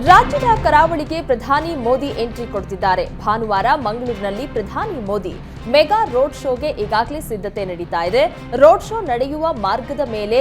ರಾಜ್ಯದ ಕರಾವಳಿಗೆ ಪ್ರಧಾನಿ ಮೋದಿ ಎಂಟ್ರಿ ಕೊಡುತ್ತಿದ್ದಾರೆ ಭಾನುವಾರ ಮಂಗಳೂರಿನಲ್ಲಿ ಪ್ರಧಾನಿ ಮೋದಿ ಮೆಗಾ ರೋಡ್ ಶೋಗೆ ಈಗಾಗಲೇ ಸಿದ್ಧತೆ ನಡೀತಾ ಇದೆ. ರೋಡ್ ಶೋ ನಡೆಯುವ ಮಾರ್ಗದ ಮೇಲೆ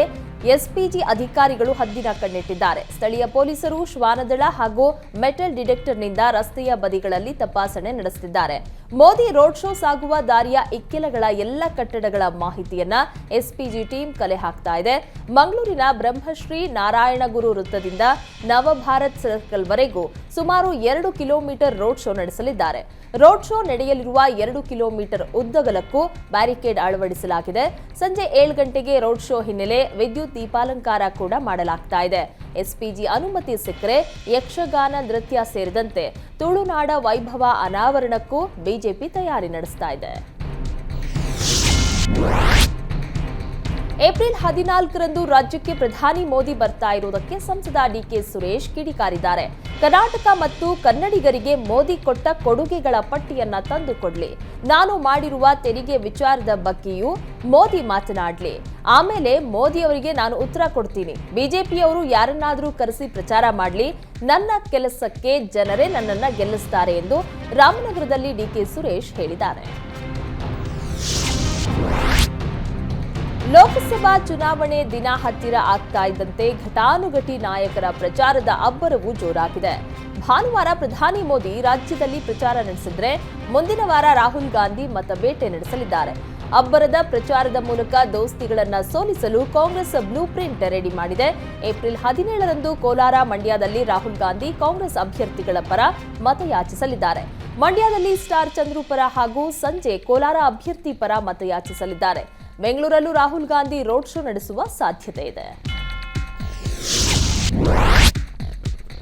ಎಸ್ಪಿಜಿ ಅಧಿಕಾರಿಗಳು ಹದ್ದಿನ ಕಣ್ಣಿಟ್ಟಿದ್ದಾರೆ. ಸ್ಥಳೀಯ ಪೊಲೀಸರು ಶ್ವಾನದಳ ಹಾಗೂ ಮೆಟಲ್ ಡಿಟೆಕ್ಟರ್ನಿಂದ ರಸ್ತೆಯ ಬದಿಗಳಲ್ಲಿ ತಪಾಸಣೆ ನಡೆಸುತ್ತಿದ್ದಾರೆ. ಮೋದಿ ರೋಡ್ ಶೋ ಸಾಗುವ ದಾರಿಯ ಇಕ್ಕೆಲಗಳ ಎಲ್ಲ ಕಟ್ಟಡಗಳ ಮಾಹಿತಿಯನ್ನ ಎಸ್ಪಿಜಿ ಟೀಮ್ ಕಲೆ ಹಾಕ್ತಾ ಇದೆ. ಮಂಗಳೂರಿನ ಬ್ರಹ್ಮಶ್ರೀ ನಾರಾಯಣಗುರು ವೃತ್ತದಿಂದ ನವಭಾರತ್ ಸರ್ಕಲ್ವರೆಗೂ ಸುಮಾರು ಎರಡು ಕಿಲೋಮೀಟರ್ ರೋಡ್ ಶೋ ನಡೆಸಲಿದ್ದಾರೆ. ರೋಡ್ ಶೋ ನಡೆಯಲಿರುವ ಎರಡು ಕಿಲೋಮೀಟರ್ ಉದ್ದಗಲಕ್ಕೂ ಬ್ಯಾರಿಕೇಡ್ ಅಳವಡಿಸಲಾಗಿದೆ. ಸಂಜೆ ಏಳು ಗಂಟೆಗೆ ರೋಡ್ ಶೋ ಹಿನ್ನೆಲೆ ವಿದ್ಯುತ್ ದೀಪಾಲಂಕಾರ ಕೂಡ ಮಾಡಲಾಗ್ತಾ ಇದೆ. ಎಸ್ಪಿಜಿ ಅನುಮತಿ ಸಿಕ್ಕರೆ ಯಕ್ಷಗಾನ ನೃತ್ಯ ಸೇರಿದಂತೆ ತುಳುನಾಡ ವೈಭವ ಅನಾವರಣಕ್ಕೂ ಬಿಜೆಪಿ ತಯಾರಿ ನಡೆಸ್ತಾ ಇದೆ. ಏಪ್ರಿಲ್ ಹದಿನಾಲ್ಕರಂದು ರಾಜ್ಯಕ್ಕೆ ಪ್ರಧಾನಿ ಮೋದಿ ಬರ್ತಾ ಇರುವುದಕ್ಕೆ ಸಂಸದ ಡಿಕೆ ಸುರೇಶ್ ಕಿಡಿಕಾರಿದ್ದಾರೆ. ಕರ್ನಾಟಕ ಮತ್ತು ಕನ್ನಡಿಗರಿಗೆ ಮೋದಿ ಕೊಟ್ಟ ಕೊಡುಗೆಗಳ ಪಟ್ಟಿಯನ್ನ ತಂದುಕೊಡ್ಲಿ ನಾನು ಮಾಡಿರುವ ತೆರಿಗೆ ವಿಚಾರದ ಬಗ್ಗೆಯೂ ಮೋದಿ ಮಾತನಾಡ್ಲಿ. ಆಮೇಲೆ ಮೋದಿ ಅವರಿಗೆ ನಾನು ಉತ್ತರ ಕೊಡ್ತೀನಿ. ಬಿಜೆಪಿಯವರು ಯಾರನ್ನಾದರೂ ಕರೆಸಿ ಪ್ರಚಾರ ಮಾಡಲಿ. ನನ್ನ ಕೆಲಸಕ್ಕೆ ಜನರೇ ನನ್ನನ್ನು ಗೆಲ್ಲಿಸ್ತಾರೆ ಎಂದು ರಾಮನಗರದಲ್ಲಿ ಡಿಕೆ ಸುರೇಶ್ ಹೇಳಿದ್ದಾರೆ. ಲೋಕಸಭಾ ಚುನಾವಣೆ ದಿನ ಹತ್ತಿರ ಆಗ್ತಾ ಇದ್ದಂತೆ ಘಟಾನುಘಟಿ ನಾಯಕರ ಪ್ರಚಾರದ ಅಬ್ಬರವು ಜೋರಾಗಿದೆ. ಭಾನುವಾರ ಪ್ರಧಾನಿ ಮೋದಿ ರಾಜ್ಯದಲ್ಲಿ ಪ್ರಚಾರ ನಡೆಸಿದ್ರೆ ಮುಂದಿನ ವಾರ ರಾಹುಲ್ ಗಾಂಧಿ ಮತಬೇಟೆ ನಡೆಸಲಿದ್ದಾರೆ. ಅಬ್ಬರದ ಪ್ರಚಾರದ ಮೂಲಕ ದೋಸ್ತಿಗಳನ್ನ ಸೋಲಿಸಲು ಕಾಂಗ್ರೆಸ್ ಬ್ಲೂ ಪ್ರಿಂಟ್ ರೆಡಿ ಮಾಡಿದೆ. ಏಪ್ರಿಲ್ ಹದಿನೇಳರಂದು ಕೋಲಾರ ಮಂಡ್ಯದಲ್ಲಿ ರಾಹುಲ್ ಗಾಂಧಿ ಕಾಂಗ್ರೆಸ್ ಅಭ್ಯರ್ಥಿಗಳ ಪರ ಮತಯಾಚಿಸಲಿದ್ದಾರೆ. ಮಂಡ್ಯದಲ್ಲಿ ಸ್ಟಾರ್ ಚಂದ್ರು ಪರ ಹಾಗೂ ಸಂಜೆ ಕೋಲಾರ ಅಭ್ಯರ್ಥಿ ಪರ ಮತಯಾಚಿಸಲಿದ್ದಾರೆ. ಬೆಂಗಳೂರಲ್ಲೂ ರಾಹುಲ್ ಗಾಂಧಿ ರೋಡ್ ಶೋ ನಡೆಸುವ ಸಾಧ್ಯತೆ ಇದೆ.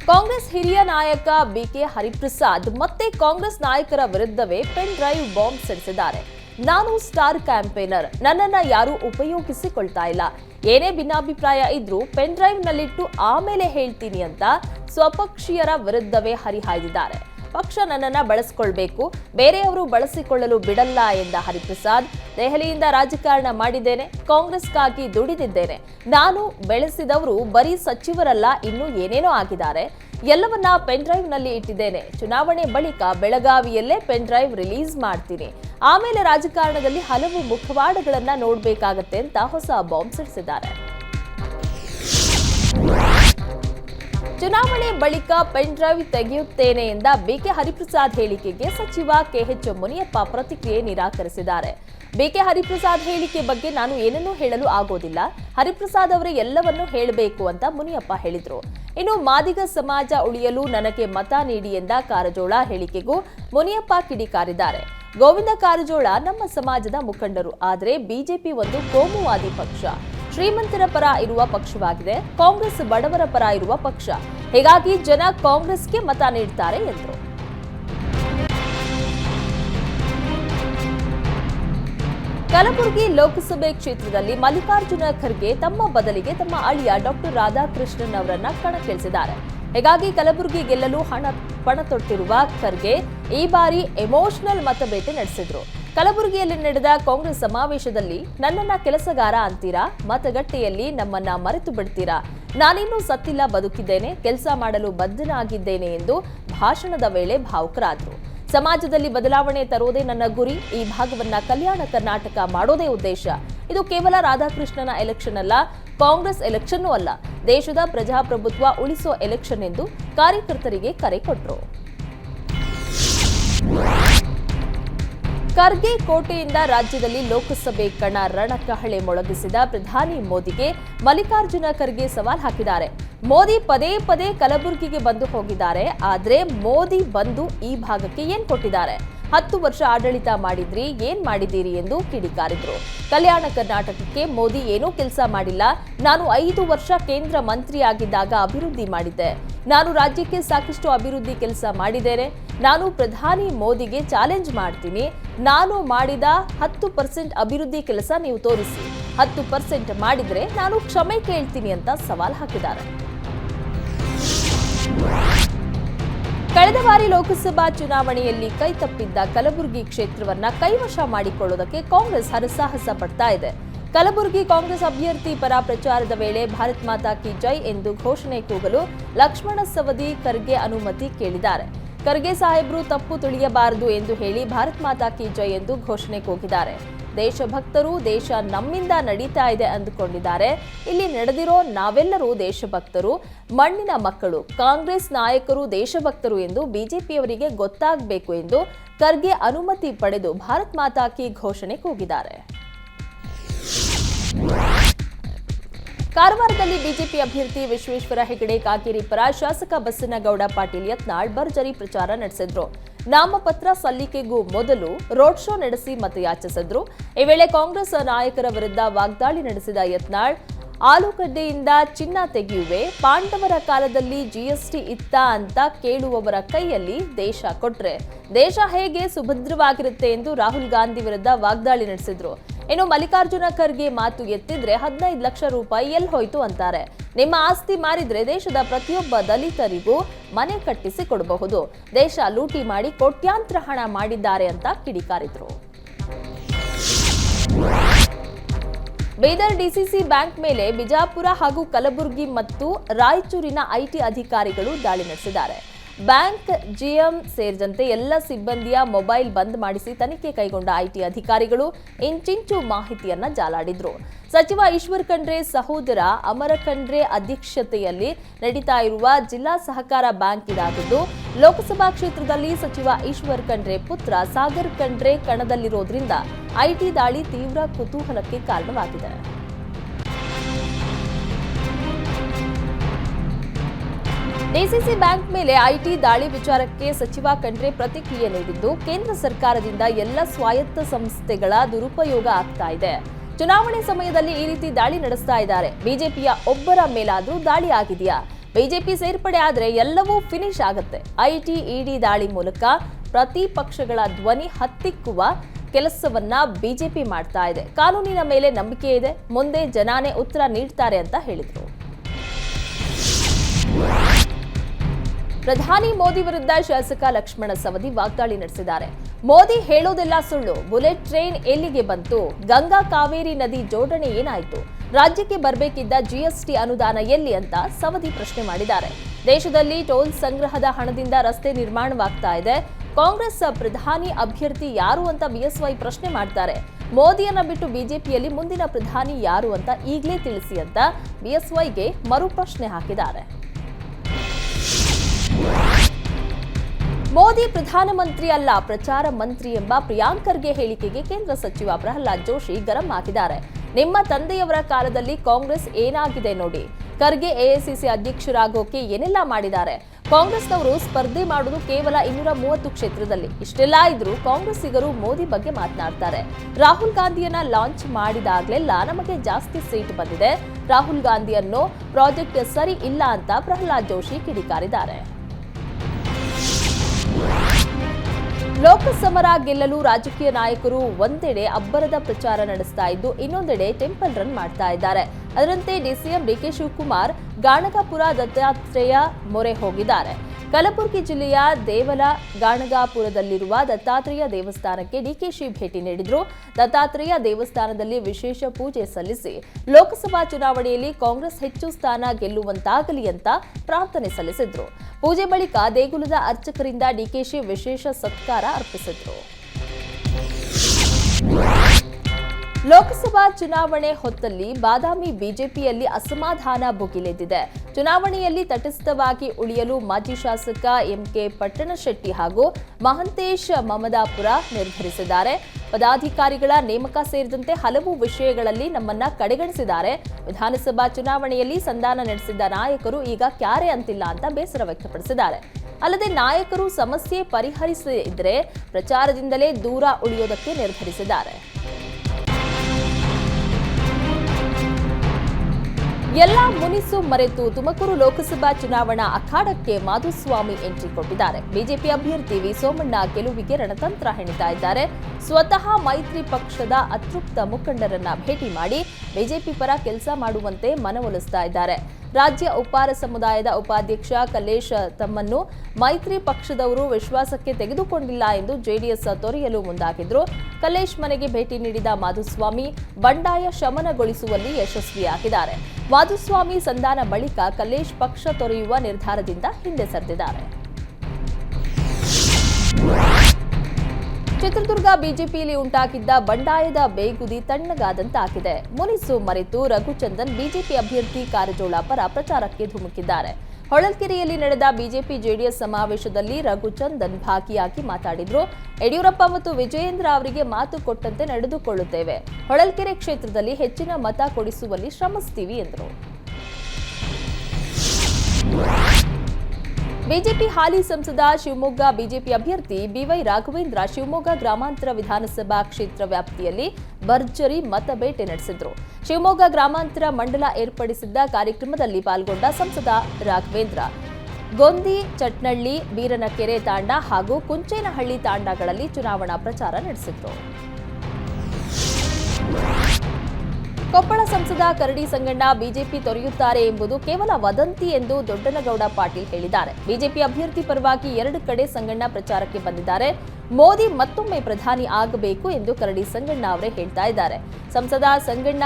ಕಾಂಗ್ರೆಸ್ ಹಿರಿಯ ನಾಯಕ ಬಿಕೆ ಹರಿಪ್ರಸಾದ್ ಮತ್ತೆ ಕಾಂಗ್ರೆಸ್ ನಾಯಕರ ವಿರುದ್ಧವೇ ಪೆನ್ ಡ್ರೈವ್ ಬಾಂಬ್ ಸಿಡಿಸಿದ್ದಾರೆ. ನಾನು ಸ್ಟಾರ್ ಕ್ಯಾಂಪೇನರ್, ನನ್ನನ್ನ ಯಾರೂ ಉಪಯೋಗಿಸಿಕೊಳ್ತಾ ಇಲ್ಲ. ಏನೇ ಭಿನ್ನಾಭಿಪ್ರಾಯ ಇದ್ರೂ ಪೆನ್ ಡ್ರೈವ್ ನಲ್ಲಿಟ್ಟು ಆಮೇಲೆ ಹೇಳ್ತೀನಿ ಅಂತ ಸ್ವಪಕ್ಷೀಯರ ವಿರುದ್ಧವೇ ಹರಿಹಾಯ್ದಿದ್ದಾರೆ. ಪಕ್ಷ ನನ್ನನ್ನ ಬಳಸಿಕೊಳ್ಬೇಕು, ಬೇರೆಯವರು ಬಳಸಿಕೊಳ್ಳಲು ಬಿಡಲ್ಲ ಎಂದ ಹರಿಪ್ರಸಾದ್, ದೆಹಲಿಯಿಂದ ರಾಜಕಾರಣ ಮಾಡಿದ್ದೇನೆ, ಕಾಂಗ್ರೆಸ್ಗಾಗಿ ದುಡಿದಿದ್ದೇನೆ. ನಾನು ಬೆಳೆಸಿದವರು ಬರೀ ಸಚಿವರಲ್ಲ, ಇನ್ನೂ ಏನೇನೋ ಆಗಿದ್ದಾರೆ. ಎಲ್ಲವನ್ನ ಪೆನ್ ಡ್ರೈವ್ನಲ್ಲಿ ಇಟ್ಟಿದ್ದೇನೆ. ಚುನಾವಣೆ ಬಳಿಕ ಬೆಳಗಾವಿಯಲ್ಲೇ ಪೆನ್ ಡ್ರೈವ್ ರಿಲೀಸ್ ಮಾಡ್ತೀನಿ. ಆಮೇಲೆ ರಾಜಕಾರಣದಲ್ಲಿ ಹಲವು ಮುಖವಾಡಗಳನ್ನ ನೋಡಬೇಕಾಗತ್ತೆ ಅಂತ ಹೊಸ ಬಾಂಬ್ ಸಿಡಿಸಿದ್ದಾರೆ. ಚುನಾವಣೆ ಬಳಿಕ ಪೆನ್ ಡ್ರೈವ್ ತೆಗೆಯುತ್ತೇನೆ ಎಂದ ಬಿಕೆ ಹರಿಪ್ರಸಾದ್ ಹೇಳಿಕೆಗೆ ಸಚಿವ ಕೆಎಚ್ ಮುನಿಯಪ್ಪ ಪ್ರತಿಕ್ರಿಯೆ ನಿರಾಕರಿಸಿದ್ದಾರೆ. ಬಿಕೆ ಹರಿಪ್ರಸಾದ್ ಹೇಳಿಕೆ ಬಗ್ಗೆ ನಾನು ಏನನ್ನೂ ಹೇಳಲು ಆಗೋದಿಲ್ಲ. ಹರಿಪ್ರಸಾದ್ ಅವರೇ ಎಲ್ಲವನ್ನೂ ಹೇಳಬೇಕು ಅಂತ ಮುನಿಯಪ್ಪ ಹೇಳಿದರು. ಇನ್ನು ಮಾದಿಗ ಸಮಾಜ ಉಳಿಯಲು ನನಗೆ ಮತ ನೀಡಿ ಎಂದ ಕಾರಜೋಳ ಹೇಳಿಕೆಗೂ ಮುನಿಯಪ್ಪ ಕಿಡಿಕಾರಿದ್ದಾರೆ. ಗೋವಿಂದ ಕಾರಜೋಳ ನಮ್ಮ ಸಮಾಜದ ಮುಖಂಡರು, ಆದರೆ ಬಿಜೆಪಿ ಒಂದು ಕೋಮುವಾದಿ ಪಕ್ಷ. ಶ್ರೀಮಂತರ ಪರ ಇರುವ ಪಕ್ಷವಾಗಿದೆ. ಕಾಂಗ್ರೆಸ್ ಬಡವರ ಪರ ಇರುವ ಪಕ್ಷ. ಹೀಗಾಗಿ ಜನ ಕಾಂಗ್ರೆಸ್ಗೆ ಮತ ನೀಡುತ್ತಾರೆ ಎಂದರು. ಕಲಬುರಗಿ ಲೋಕಸಭೆ ಕ್ಷೇತ್ರದಲ್ಲಿ ಮಲ್ಲಿಕಾರ್ಜುನ ಖರ್ಗೆ ತಮ್ಮ ಬದಲಿಗೆ ತಮ್ಮ ಅಳಿಯ ಡಾಕ್ಟರ್ ರಾಧಾಕೃಷ್ಣನ್ ಅವರನ್ನ ಕಣಕ್ಕಿಳಿಸಿದ್ದಾರೆ. ಹೀಗಾಗಿ ಕಲಬುರಗಿ ಗೆಲ್ಲಲು ಹಣ, ಪಣ ತೊಟ್ಟಿರುವ ಖರ್ಗೆ ಈ ಬಾರಿ ಎಮೋಷನಲ್ ಮತಬೇಟೆ ನಡೆಸಿದ್ರು. ಕಲಬುರಗಿಯಲ್ಲಿ ನಡೆದ ಕಾಂಗ್ರೆಸ್ ಸಮಾವೇಶದಲ್ಲಿ ನನ್ನನ್ನ ಕೆಲಸಗಾರ ಅಂತೀರಾ? ಮತಗಟ್ಟೆಯಲ್ಲಿ ನಮ್ಮನ್ನ ಮರೆತು ಬಿಡ್ತೀರಾ? ನಾನಿನ್ನೂ ಸತ್ತಿಲ್ಲ, ಬದುಕಿದ್ದೇನೆ, ಕೆಲಸ ಮಾಡಲು ಬದ್ಧನಾಗಿದ್ದೇನೆ ಎಂದು ಭಾಷಣದ ವೇಳೆ ಭಾವುಕರಾದರು. ಸಮಾಜದಲ್ಲಿ ಬದಲಾವಣೆ ತರೋದೇ ನನ್ನ ಗುರಿ. ಈ ಭಾಗವನ್ನ ಕಲ್ಯಾಣ ಕರ್ನಾಟಕ ಮಾಡೋದೇ ಉದ್ದೇಶ. ಇದು ಕೇವಲ ರಾಧಾಕೃಷ್ಣನ ಎಲೆಕ್ಷನ್ ಅಲ್ಲ, ಕಾಂಗ್ರೆಸ್ ಎಲೆಕ್ಷನ್ನೂ ಅಲ್ಲ. ದೇಶದ ಪ್ರಜಾಪ್ರಭುತ್ವ ಉಳಿಸೋ ಎಲೆಕ್ಷನ್ ಎಂದು ಕಾರ್ಯಕರ್ತರಿಗೆ ಕರೆ ಕೊಟ್ಟರು ಖರ್ಗೆ ಕೋಟೆಯಿಂದ ರಾಜ್ಯದಲ್ಲಿ ಲೋಕಸಭೆ ಕಣ ರಣಕಹಳೆ ಮೊಳಗಿಸಿದ ಪ್ರಧಾನಿ ಮೋದಿಗೆ ಮಲ್ಲಿಕಾರ್ಜುನ ಖರ್ಗೆ ಸವಾಲ್ ಹಾಕಿದ್ದಾರೆ. ಮೋದಿ ಪದೇ ಪದೇ ಕಲಬುರಗಿಗೆ ಬಂದು ಹೋಗಿದ್ದಾರೆ. ಆದರೆ ಮೋದಿ ಬಂದು ಈ ಭಾಗಕ್ಕೆ ಏನ್ ಕೊಟ್ಟಿದ್ದಾರೆ? ಹತ್ತು ವರ್ಷ ಆಡಳಿತ ಮಾಡಿದ್ರಿ, ಏನ್ ಮಾಡಿದ್ದೀರಿ ಎಂದು ಕಿಡಿಕಾರಿದ್ರು. ಕಲ್ಯಾಣ ಕರ್ನಾಟಕಕ್ಕೆ ಮೋದಿ ಏನೂ ಕೆಲಸ ಮಾಡಿಲ್ಲ. ನಾನು ಐದು ವರ್ಷ ಕೇಂದ್ರ ಮಂತ್ರಿಯಾಗಿದ್ದಾಗ ಅಭಿವೃದ್ಧಿ ಮಾಡಿದ್ದೆ. ನಾನು ರಾಜ್ಯಕ್ಕೆ ಸಾಕಷ್ಟು ಅಭಿವೃದ್ಧಿ ಕೆಲಸ ಮಾಡಿದ್ದೇನೆ. ನಾನು ಪ್ರಧಾನಿ ಮೋದಿಗೆ ಚಾಲೆಂಜ್ ಮಾಡ್ತೀನಿ. ನಾನು ಮಾಡಿದ ಹತ್ತು ಪರ್ಸೆಂಟ್ ಅಭಿವೃದ್ಧಿ ಕೆಲಸ ನೀವು ತೋರಿಸಿ. ಹತ್ತು ಪರ್ಸೆಂಟ್ ಮಾಡಿದ್ರೆ ನಾನು ಕ್ಷಮೆ ಕೇಳ್ತೀನಿ ಅಂತ ಸವಾಲ್ ಹಾಕಿದ್ದಾರೆ. ಕಳೆದ ಬಾರಿ ಲೋಕಸಭಾ ಚುನಾವಣೆಯಲ್ಲಿ ಕೈತಪ್ಪಿದ್ದ ಕಲಬುರಗಿ ಕ್ಷೇತ್ರವನ್ನ ಕೈವಶ ಮಾಡಿಕೊಳ್ಳುವುದಕ್ಕೆ ಕಾಂಗ್ರೆಸ್ ಹರಸಾಹಸ ಪಡ್ತಾ ಇದೆ. ಕಲಬುರಗಿ ಕಾಂಗ್ರೆಸ್ ಅಭ್ಯರ್ಥಿ ಪರ ಪ್ರಚಾರದ ವೇಳೆ ಭಾರತ್ ಮಾತಾ ಕಿ ಜೈ ಎಂದು ಘೋಷಣೆ ಕೂಗಲು ಲಕ್ಷ್ಮಣ ಸವದಿ ಖರ್ಗೆ ಅನುಮತಿ ಕೇಳಿದ್ದಾರೆ. ಖರ್ಗೆ ಸಾಹೇಬ್ರು ತಪ್ಪು ತುಳಿಯಬಾರದು ಎಂದು ಹೇಳಿ ಭಾರತ್ ಮಾತಾ ಕಿ ಜೈ ಎಂದು ಘೋಷಣೆ ಕೂಗಿದ್ದಾರೆ. ದೇಶಭಕ್ತರು, ದೇಶ ನಮ್ಮಿಂದ ನಡೀತಾ ಇದೆ ಅಂದುಕೊಂಡಿದ್ದಾರೆ. ಇಲ್ಲಿ ನಡೆದಿರೋ ನಾವೆಲ್ಲರೂ ದೇಶಭಕ್ತರು, ಮಣ್ಣಿನ ಮಕ್ಕಳು, ಕಾಂಗ್ರೆಸ್ ನಾಯಕರು ದೇಶಭಕ್ತರು ಎಂದು ಬಿಜೆಪಿಯವರಿಗೆ ಗೊತ್ತಾಗಬೇಕು ಎಂದು ಖರ್ಗೆ ಅನುಮತಿ ಪಡೆದು ಭಾರತ್ ಮಾತಾ ಕಿ ಘೋಷಣೆ ಕೂಗಿದ್ದಾರೆ. ಕಾರವಾರದಲ್ಲಿ ಬಿಜೆಪಿ ಅಭ್ಯರ್ಥಿ ವಿಶ್ವೇಶ್ವರ ಹೆಗಡೆ ಕಾಗೇರಿ ಪರ ಶಾಸಕ ಬಸನಗೌಡ ಪಾಟೀಲ್ ಯತ್ನಾಳ್ ಭರ್ಜರಿ ಪ್ರಚಾರ ನಡೆಸಿದ್ರು. ನಾಮಪತ್ರ ಸಲ್ಲಿಕೆಗೂ ಮೊದಲು ರೋಡ್ ಶೋ ನಡೆಸಿ ಮತಯಾಚಿಸಿದ್ರು. ಈ ವೇಳೆ ಕಾಂಗ್ರೆಸ್ ನಾಯಕರ ವಿರುದ್ಧ ವಾಗ್ದಾಳಿ ನಡೆಸಿದ ಯತ್ನಾಳ್ ಆಲೂಗಡ್ಡೆಯಿಂದ ಚಿನ್ನ ತೆಗೆಯುವೆ. ಪಾಂಡವರ ಕಾಲದಲ್ಲಿ ಜಿಎಸ್ಟಿ ಇತ್ತ ಅಂತ ಕೇಳುವವರ ಕೈಯಲ್ಲಿ ದೇಶ ಕೊಟ್ರೆ. ದೇಶ ಹೇಗೆ ಸುಭದ್ರವಾಗಿರುತ್ತೆ ಎಂದು ರಾಹುಲ್ ಗಾಂಧಿ ವಿರುದ್ಧ ವಾಗ್ದಾಳಿ ನಡೆಸಿದ್ರು. ಇನ್ನು ಮಲ್ಲಿಕಾರ್ಜುನ ಖರ್ಗೆ ಮಾತು ಎತ್ತಿದ್ರೆ ಹದಿನೈದು ಲಕ್ಷ ರೂಪಾಯಿ ಎಲ್ಲಿ ಹೋಯ್ತು ಅಂತಾರೆ. ನಿಮ್ಮ ಆಸ್ತಿ ಮಾರಿದ್ರೆ ದೇಶದ ಪ್ರತಿಯೊಬ್ಬ ದಲಿತರಿಗೂ ಮನೆ ಕಟ್ಟಿಸಿ ಕೊಡಬಹುದು. ದೇಶ ಲೂಟಿ ಮಾಡಿ ಕೋಟ್ಯಾಂತರ ಹಣ ಮಾಡಿದ್ದಾರೆ ಅಂತ ಕಿಡಿಕಾರಿದ್ರು. ಬೀದರ್ ಡಿಸಿಸಿ ಬ್ಯಾಂಕ್ ಮೇಲೆ ಬಿಜಾಪುರ ಹಾಗೂ ಕಲಬುರಗಿ ಮತ್ತು ರಾಯಚೂರಿನ ಐಟಿ ಅಧಿಕಾರಿಗಳು ದಾಳಿ ನಡೆಸಿದ್ದಾರೆ. ಬ್ಯಾಂಕ್, ಜಿಎಂ ಸೇರಿದಂತೆ ಎಲ್ಲ ಸಿಬ್ಬಂದಿಯ ಮೊಬೈಲ್ ಬಂದ್ ಮಾಡಿಸಿ ತನಿಖೆ ಕೈಗೊಂಡ ಐಟಿ ಅಧಿಕಾರಿಗಳು ಇಂಚಿಂಚು ಮಾಹಿತಿಯನ್ನ ಜಾಲಾಡಿದ್ರು. ಸಚಿವ ಈಶ್ವರ್ ಖಂಡ್ರೆ, ಸಹೋದರ ಅಮರ ಖಂಡ್ರೆ ಅಧ್ಯಕ್ಷತೆಯಲ್ಲಿ ನಡೀತಾ ಇರುವ ಜಿಲ್ಲಾ ಸಹಕಾರ ಬ್ಯಾಂಕ್ ಇದಾಗಿದ್ದು, ಲೋಕಸಭಾ ಕ್ಷೇತ್ರದಲ್ಲಿ ಸಚಿವ ಈಶ್ವರ್ ಖಂಡ್ರೆ ಪುತ್ರ ಸಾಗರ್ ಖಂಡ್ರೆ ಕಣದಲ್ಲಿರೋದ್ರಿಂದ ಐಟಿ ದಾಳಿ ತೀವ್ರ ಕುತೂಹಲಕ್ಕೆ ಕಾರಣವಾಗಿದೆ. ಡಿಸಿಸಿ ಬ್ಯಾಂಕ್ ಮೇಲೆ ಐಟಿ ದಾಳಿ ವಿಚಾರಕ್ಕೆ ಸಚಿವ ಖಂಡ್ರೆ ಪ್ರತಿಕ್ರಿಯೆ ನೀಡಿದ್ದು, ಕೇಂದ್ರ ಸರ್ಕಾರದಿಂದ ಎಲ್ಲ ಸ್ವಾಯತ್ತ ಸಂಸ್ಥೆಗಳ ದುರುಪಯೋಗ ಆಗ್ತಾ ಇದೆ. ಚುನಾವಣೆ ಸಮಯದಲ್ಲಿ ಈ ರೀತಿ ದಾಳಿ ನಡೆಸ್ತಾ ಇದ್ದಾರೆ. ಬಿಜೆಪಿಯ ಒಬ್ಬರ ಮೇಲಾದರೂ ದಾಳಿ ಆಗಿದೆಯಾ? ಬಿಜೆಪಿ ಸೇರ್ಪಡೆ ಆದರೆ ಎಲ್ಲವೂ ಫಿನಿಶ್ ಆಗುತ್ತೆ. ಐಟಿ, ಇಡಿ ದಾಳಿ ಮೂಲಕ ಪ್ರತಿಪಕ್ಷಗಳ ಧ್ವನಿ ಹತ್ತಿಕ್ಕುವ ಕೆಲಸವನ್ನ ಬಿಜೆಪಿ ಮಾಡ್ತಾ ಇದೆ. ಕಾನೂನಿನ ಮೇಲೆ ನಂಬಿಕೆ ಇದೆ. ಮುಂದೆ ಜನಾನೇ ಉತ್ತರ ನೀಡ್ತಾರೆ ಅಂತ ಹೇಳಿದರು. ಪ್ರಧಾನಿ ಮೋದಿ ವಿರುದ್ಧ ಶಾಸಕ ಲಕ್ಷ್ಮಣ ಸವದಿ ವಾಗ್ದಾಳಿ ನಡೆಸಿದ್ದಾರೆ. ಮೋದಿ ಹೇಳೋದೆಲ್ಲ ಸುಳ್ಳು. ಬುಲೆಟ್ ಟ್ರೈನ್ ಎಲ್ಲಿಗೆ ಬಂತು? ಗಂಗಾ ಕಾವೇರಿ ನದಿ ಜೋಡಣೆ ಏನಾಯ್ತು? ರಾಜ್ಯಕ್ಕೆ ಬರಬೇಕಿದ್ದ ಜಿಎಸ್ಟಿ ಅನುದಾನ ಎಲ್ಲಿ ಅಂತ ಸವದಿ ಪ್ರಶ್ನೆ ಮಾಡಿದ್ದಾರೆ. ದೇಶದಲ್ಲಿ ಟೋಲ್ ಸಂಗ್ರಹದ ಹಣದಿಂದ ರಸ್ತೆ ನಿರ್ಮಾಣವಾಗ್ತಾ ಇದೆ. ಕಾಂಗ್ರೆಸ್ ಪ್ರಧಾನಿ ಅಭ್ಯರ್ಥಿ ಯಾರು ಅಂತ ಬಿಎಸ್ವೈ ಪ್ರಶ್ನೆ ಮಾಡ್ತಾರೆ. ಮೋದಿಯನ್ನ ಬಿಟ್ಟು ಬಿಜೆಪಿಯಲ್ಲಿ ಮುಂದಿನ ಪ್ರಧಾನಿ ಯಾರು ಅಂತ ಈಗಲೇ ತಿಳಿಸಿ ಅಂತ ಬಿಎಸ್ವೈಗೆ ಮರು ಪ್ರಶ್ನೆ ಹಾಕಿದ್ದಾರೆ. ಮೋದಿ ಪ್ರಧಾನಮಂತ್ರಿ ಅಲ್ಲ, ಪ್ರಚಾರ ಮಂತ್ರಿ ಎಂಬ ಪ್ರಿಯಾಂಕ್ ಖರ್ಗೆ ಹೇಳಿಕೆಗೆ ಕೇಂದ್ರ ಸಚಿವ ಪ್ರಹ್ಲಾದ್ ಜೋಶಿ ಗರಂ ಹಾಕಿದ್ದಾರೆ. ನಿಮ್ಮ ತಂದೆಯವರ ಕಾಲದಲ್ಲಿ ಕಾಂಗ್ರೆಸ್ ಏನಾಗಿದೆ ನೋಡಿ? ಖರ್ಗೆ ಎಐಸಿಸಿ ಅಧ್ಯಕ್ಷರಾಗೋಕೆ ಏನೆಲ್ಲ ಮಾಡಿದ್ದಾರೆ? ಕಾಂಗ್ರೆಸ್ನವರು ಸ್ಪರ್ಧೆ ಮಾಡುವುದು ಕೇವಲ ಇನ್ನೂರ ಮೂವತ್ತು ಕ್ಷೇತ್ರದಲ್ಲಿ. ಇಷ್ಟೆಲ್ಲ ಇದ್ರೂ ಕಾಂಗ್ರೆಸ್ಸಿಗರು ಮೋದಿ ಬಗ್ಗೆ ಮಾತನಾಡ್ತಾರೆ. ರಾಹುಲ್ ಗಾಂಧಿಯನ್ನ ಲಾಂಚ್ ಮಾಡಿದಾಗಲೆಲ್ಲ ನಮಗೆ ಜಾಸ್ತಿ ಸೀಟ್ ಬಂದಿದೆ. ರಾಹುಲ್ ಗಾಂಧಿಯನ್ನು ಪ್ರಾಜೆಕ್ಟ್ ಸರಿ ಇಲ್ಲ ಅಂತ ಪ್ರಹ್ಲಾದ್ ಜೋಶಿ ಕಿಡಿಕಾರಿದ್ದಾರೆ. ಲೋಕಸಮರ ಗೆಲ್ಲಲು ರಾಜಕೀಯ ನಾಯಕರು ಒಂದೆಡೆ ಅಬ್ಬರದ ಪ್ರಚಾರ ನಡೆಸ್ತಾ ಇದ್ದು, ಇನ್ನೊಂದೆಡೆ ಟೆಂಪಲ್ ರನ್ ಮಾಡ್ತಾ ಇದ್ದಾರೆ. ಅದರಂತೆ ಡಿಸಿಎಂ ಡಿಕೆ ಶಿವಕುಮಾರ್, ಗಾಣಗಾಪುರ ದತ್ತಾತ್ರೇಯ ಮೊರೆ ಹೋಗಿದ್ದಾರೆ. ಕಲಬುರಗಿ ಜಿಲ್ಲೆಯ ದೇವಲ ಗಾಣಗಾಪುರದಲ್ಲಿರುವ ದತ್ತಾತ್ರೇಯ ದೇವಸ್ಥಾನಕ್ಕೆ ಡಿಕೆಶಿ ಭೇಟಿ ನೀಡಿದ್ರು. ದತ್ತಾತ್ರೇಯ ದೇವಸ್ಥಾನದಲ್ಲಿ ವಿಶೇಷ ಪೂಜೆ ಸಲ್ಲಿಸಿ ಲೋಕಸಭಾ ಚುನಾವಣೆಯಲ್ಲಿ ಕಾಂಗ್ರೆಸ್ ಹೆಚ್ಚು ಸ್ಥಾನ ಗೆಲ್ಲುವಂತಾಗಲಿ ಅಂತ ಪ್ರಾರ್ಥನೆ ಸಲ್ಲಿಸಿದ್ರು. ಪೂಜೆ ಬಳಿಕ ದೇಗುಲದ ಅರ್ಚಕರಿಂದ ಡಿಕೆಶಿ ವಿಶೇಷ ಸತ್ಕಾರ ಅರ್ಪಿಸಿದ್ರು. ಲೋಕಸಭಾ ಚುನಾವಣೆ ಹೊತ್ತಲ್ಲಿ ಬಾದಾಮಿ ಬಿಜೆಪಿಯಲ್ಲಿ ಅಸಮಾಧಾನ ಭುಗಿಲೆದ್ದಿದೆ. ಚುನಾವಣೆಯಲ್ಲಿ ತಟಸ್ಥವಾಗಿ ಉಳಿಯಲು ಮಾಜಿ ಶಾಸಕ ಎಂಕೆ ಪಟ್ಟಣಶೆಟ್ಟಿ ಹಾಗೂ ಮಹಂತೇಶ್ ಮಮದಾಪುರ ನಿರ್ಧರಿಸಿದ್ದಾರೆ. ಪದಾಧಿಕಾರಿಗಳ ನೇಮಕ ಸೇರಿದಂತೆ ಹಲವು ವಿಷಯಗಳಲ್ಲಿ ನಮ್ಮನ್ನ ಕಡೆಗಣಿಸಿದ್ದಾರೆ. ವಿಧಾನಸಭಾ ಚುನಾವಣೆಯಲ್ಲಿ ಸಂಧಾನ ನಡೆಸಿದ್ದ ನಾಯಕರು ಈಗ ಕ್ಯಾರೆ ಅಂತಿಲ್ಲ ಅಂತ ಬೇಸರ ವ್ಯಕ್ತಪಡಿಸಿದ್ದಾರೆ. ಅಲ್ಲದೆ ನಾಯಕರು ಸಮಸ್ಯೆ ಪರಿಹರಿಸದಿದ್ರೆ ಪ್ರಚಾರದಿಂದಲೇ ದೂರ ಉಳಿಯೋದಕ್ಕೆ ನಿರ್ಧರಿಸಿದ್ದಾರೆ. ಎಲ್ಲ ಮುನಿಸು ಮರೆತು ತುಮಕೂರು ಲೋಕಸಭಾ ಚುನಾವಣಾ ಅಖಾಡಕ್ಕೆ ಮಾಧುಸ್ವಾಮಿ ಎಂಟ್ರಿ ಕೊಟ್ಟಿದ್ದಾರೆ. ಬಿಜೆಪಿ ಅಭ್ಯರ್ಥಿ ವಿ. ಸೋಮಣ್ಣ ಗೆಲುವಿಗೆ ರಣತಂತ್ರ ಹೆಣಿತಾ ಇದ್ದಾರೆ. ಸ್ವತಃ ಮೈತ್ರಿ ಪಕ್ಷದ ಅತೃಪ್ತ ಮುಖಂಡರನ್ನ ಭೇಟಿ ಮಾಡಿ ಬಿಜೆಪಿ ಪರ ಕೆಲಸ ಮಾಡುವಂತೆ ಮನವೊಲಿಸ್ತಾ ಇದ್ದಾರೆ. ರಾಜ್ಯ ಉಪ್ಪಾರ ಸಮುದಾಯದ ಉಪಾಧ್ಯಕ್ಷ ಕಲೇಶ್ ತಮ್ಮನ್ನು ಮೈತ್ರಿ ಪಕ್ಷದವರು ವಿಶ್ವಾಸಕ್ಕೆ ತೆಗೆದುಕೊಂಡಿಲ್ಲ ಎಂದು ಜೆಡಿಎಸ್ ತೊರೆಯಲು ಮುಂದಾಗಿದ್ರು. ಕಲೇಶ್ ಮನೆಗೆ ಭೇಟಿ ನೀಡಿದ ಮಾಧುಸ್ವಾಮಿ ಬಂಡಾಯ ಶಮನಗೊಳಿಸುವಲ್ಲಿ ಯಶಸ್ವಿಯಾಗಿದ್ದಾರೆ. ಮಾಧುಸ್ವಾಮಿ ಸಂಧಾನ ಬಳಿಕ ಕಲೇಶ್ ಪಕ್ಷ ತೊರೆಯುವ ನಿರ್ಧಾರದಿಂದ ಹಿಂದೆ ಸರಿದಿದ್ದಾರೆ. ಚಿತ್ರದುರ್ಗ ಬಿಜೆಪಿಯಲ್ಲಿ ಉಂಟಾಗಿದ್ದ ಬಂಡಾಯದ ಬೇಗುದಿ ತಣ್ಣಗಾದಂತಾಗಿದೆ ಮುನಿಸು ಮರೆತು ರಘುಚಂದನ್ ಬಿಜೆಪಿ ಅಭ್ಯರ್ಥಿ ಕಾರಜೋಳ ಪರ ಪ್ರಚಾರಕ್ಕೆ ಧುಮುಕಿದ್ದಾರೆ ಹೊಳಲ್ಕೆರೆಯಲ್ಲಿ ನಡೆದ ಬಿಜೆಪಿ ಜೆಡಿಎಸ್ ಸಮಾವೇಶದಲ್ಲಿ ರಘುಚಂದನ್ ಭಾಗಿಯಾಗಿ ಮಾತಾಡಿದ್ರು. ಯಡಿಯೂರಪ್ಪ ಮತ್ತು ವಿಜಯೇಂದ್ರ ಅವರಿಗೆ ಮಾತು ಕೊಟ್ಟಂತೆ ನಡೆದುಕೊಳ್ಳುತ್ತೇವೆ. ಹೊಳಲ್ಕೆರೆ ಕ್ಷೇತ್ರದಲ್ಲಿ ಹೆಚ್ಚಿನ ಮತ ಕೊಡಿಸುವಲ್ಲಿ ಶ್ರಮಿಸ್ತೀವಿ ಎಂದರು. ಬಿಜೆಪಿ ಹಾಲಿ ಸಂಸದ ಶಿವಮೊಗ್ಗ, ಬಿಜೆಪಿ ಅಭ್ಯರ್ಥಿ ಬಿವೈ ರಾಘವೇಂದ್ರ ಶಿವಮೊಗ್ಗ ಗ್ರಾಮಾಂತರ ವಿಧಾನಸಭಾ ಕ್ಷೇತ್ರ ವ್ಯಾಪ್ತಿಯಲ್ಲಿ ಭರ್ಜರಿ ಮತಬೇಟೆ ನಡೆಸಿದ್ರು. ಶಿವಮೊಗ್ಗ ಗ್ರಾಮಾಂತರ ಮಂಡಲ ಏರ್ಪಡಿಸಿದ್ದ ಕಾರ್ಯಕ್ರಮದಲ್ಲಿ ಪಾಲ್ಗೊಂಡ ಸಂಸದ ರಾಘವೇಂದ್ರ. ಗೊಂದಿ, ಚಟ್ನಳ್ಳಿ, ಬೀರನಕೆರೆ ತಾಂಡ ಹಾಗೂ ಕುಂಚೇನಹಳ್ಳಿ ತಾಂಡಗಳಲ್ಲಿ ಚುನಾವಣಾ ಪ್ರಚಾರ ನಡೆಸಿದ್ರು. ಕೊಪ್ಪಳ ಸಂಸದ ಕರಡಿ ಸಂಗಣ್ಣ ಬಿಜೆಪಿ ತೊರೆಯುತ್ತಾರೆ ಎಂಬುದು ಕೇವಲ ವದಂತಿ ಎಂದು ದೊಡ್ಡನಗೌಡ ಪಾಟೀಲ್ ಹೇಳಿದ್ದಾರೆ. ಬಿಜೆಪಿ ಅಭ್ಯರ್ಥಿ ಪರವಾಗಿ ಎರಡು ಕಡೆ ಸಂಗಣ್ಣ ಪ್ರಚಾರಕ್ಕೆ ಬಂದಿದ್ದಾರೆ. ಮೋದಿ ಮತ್ತೊಮ್ಮೆ ಪ್ರಧಾನಿ ಆಗಬೇಕು ಎಂದು ಕರಡಿ ಸಂಗಣ್ಣ ಅವರೇ ಹೇಳ್ತಾ ಇದ್ದಾರೆ. ಸಂಸದ ಸಂಗಣ್ಣ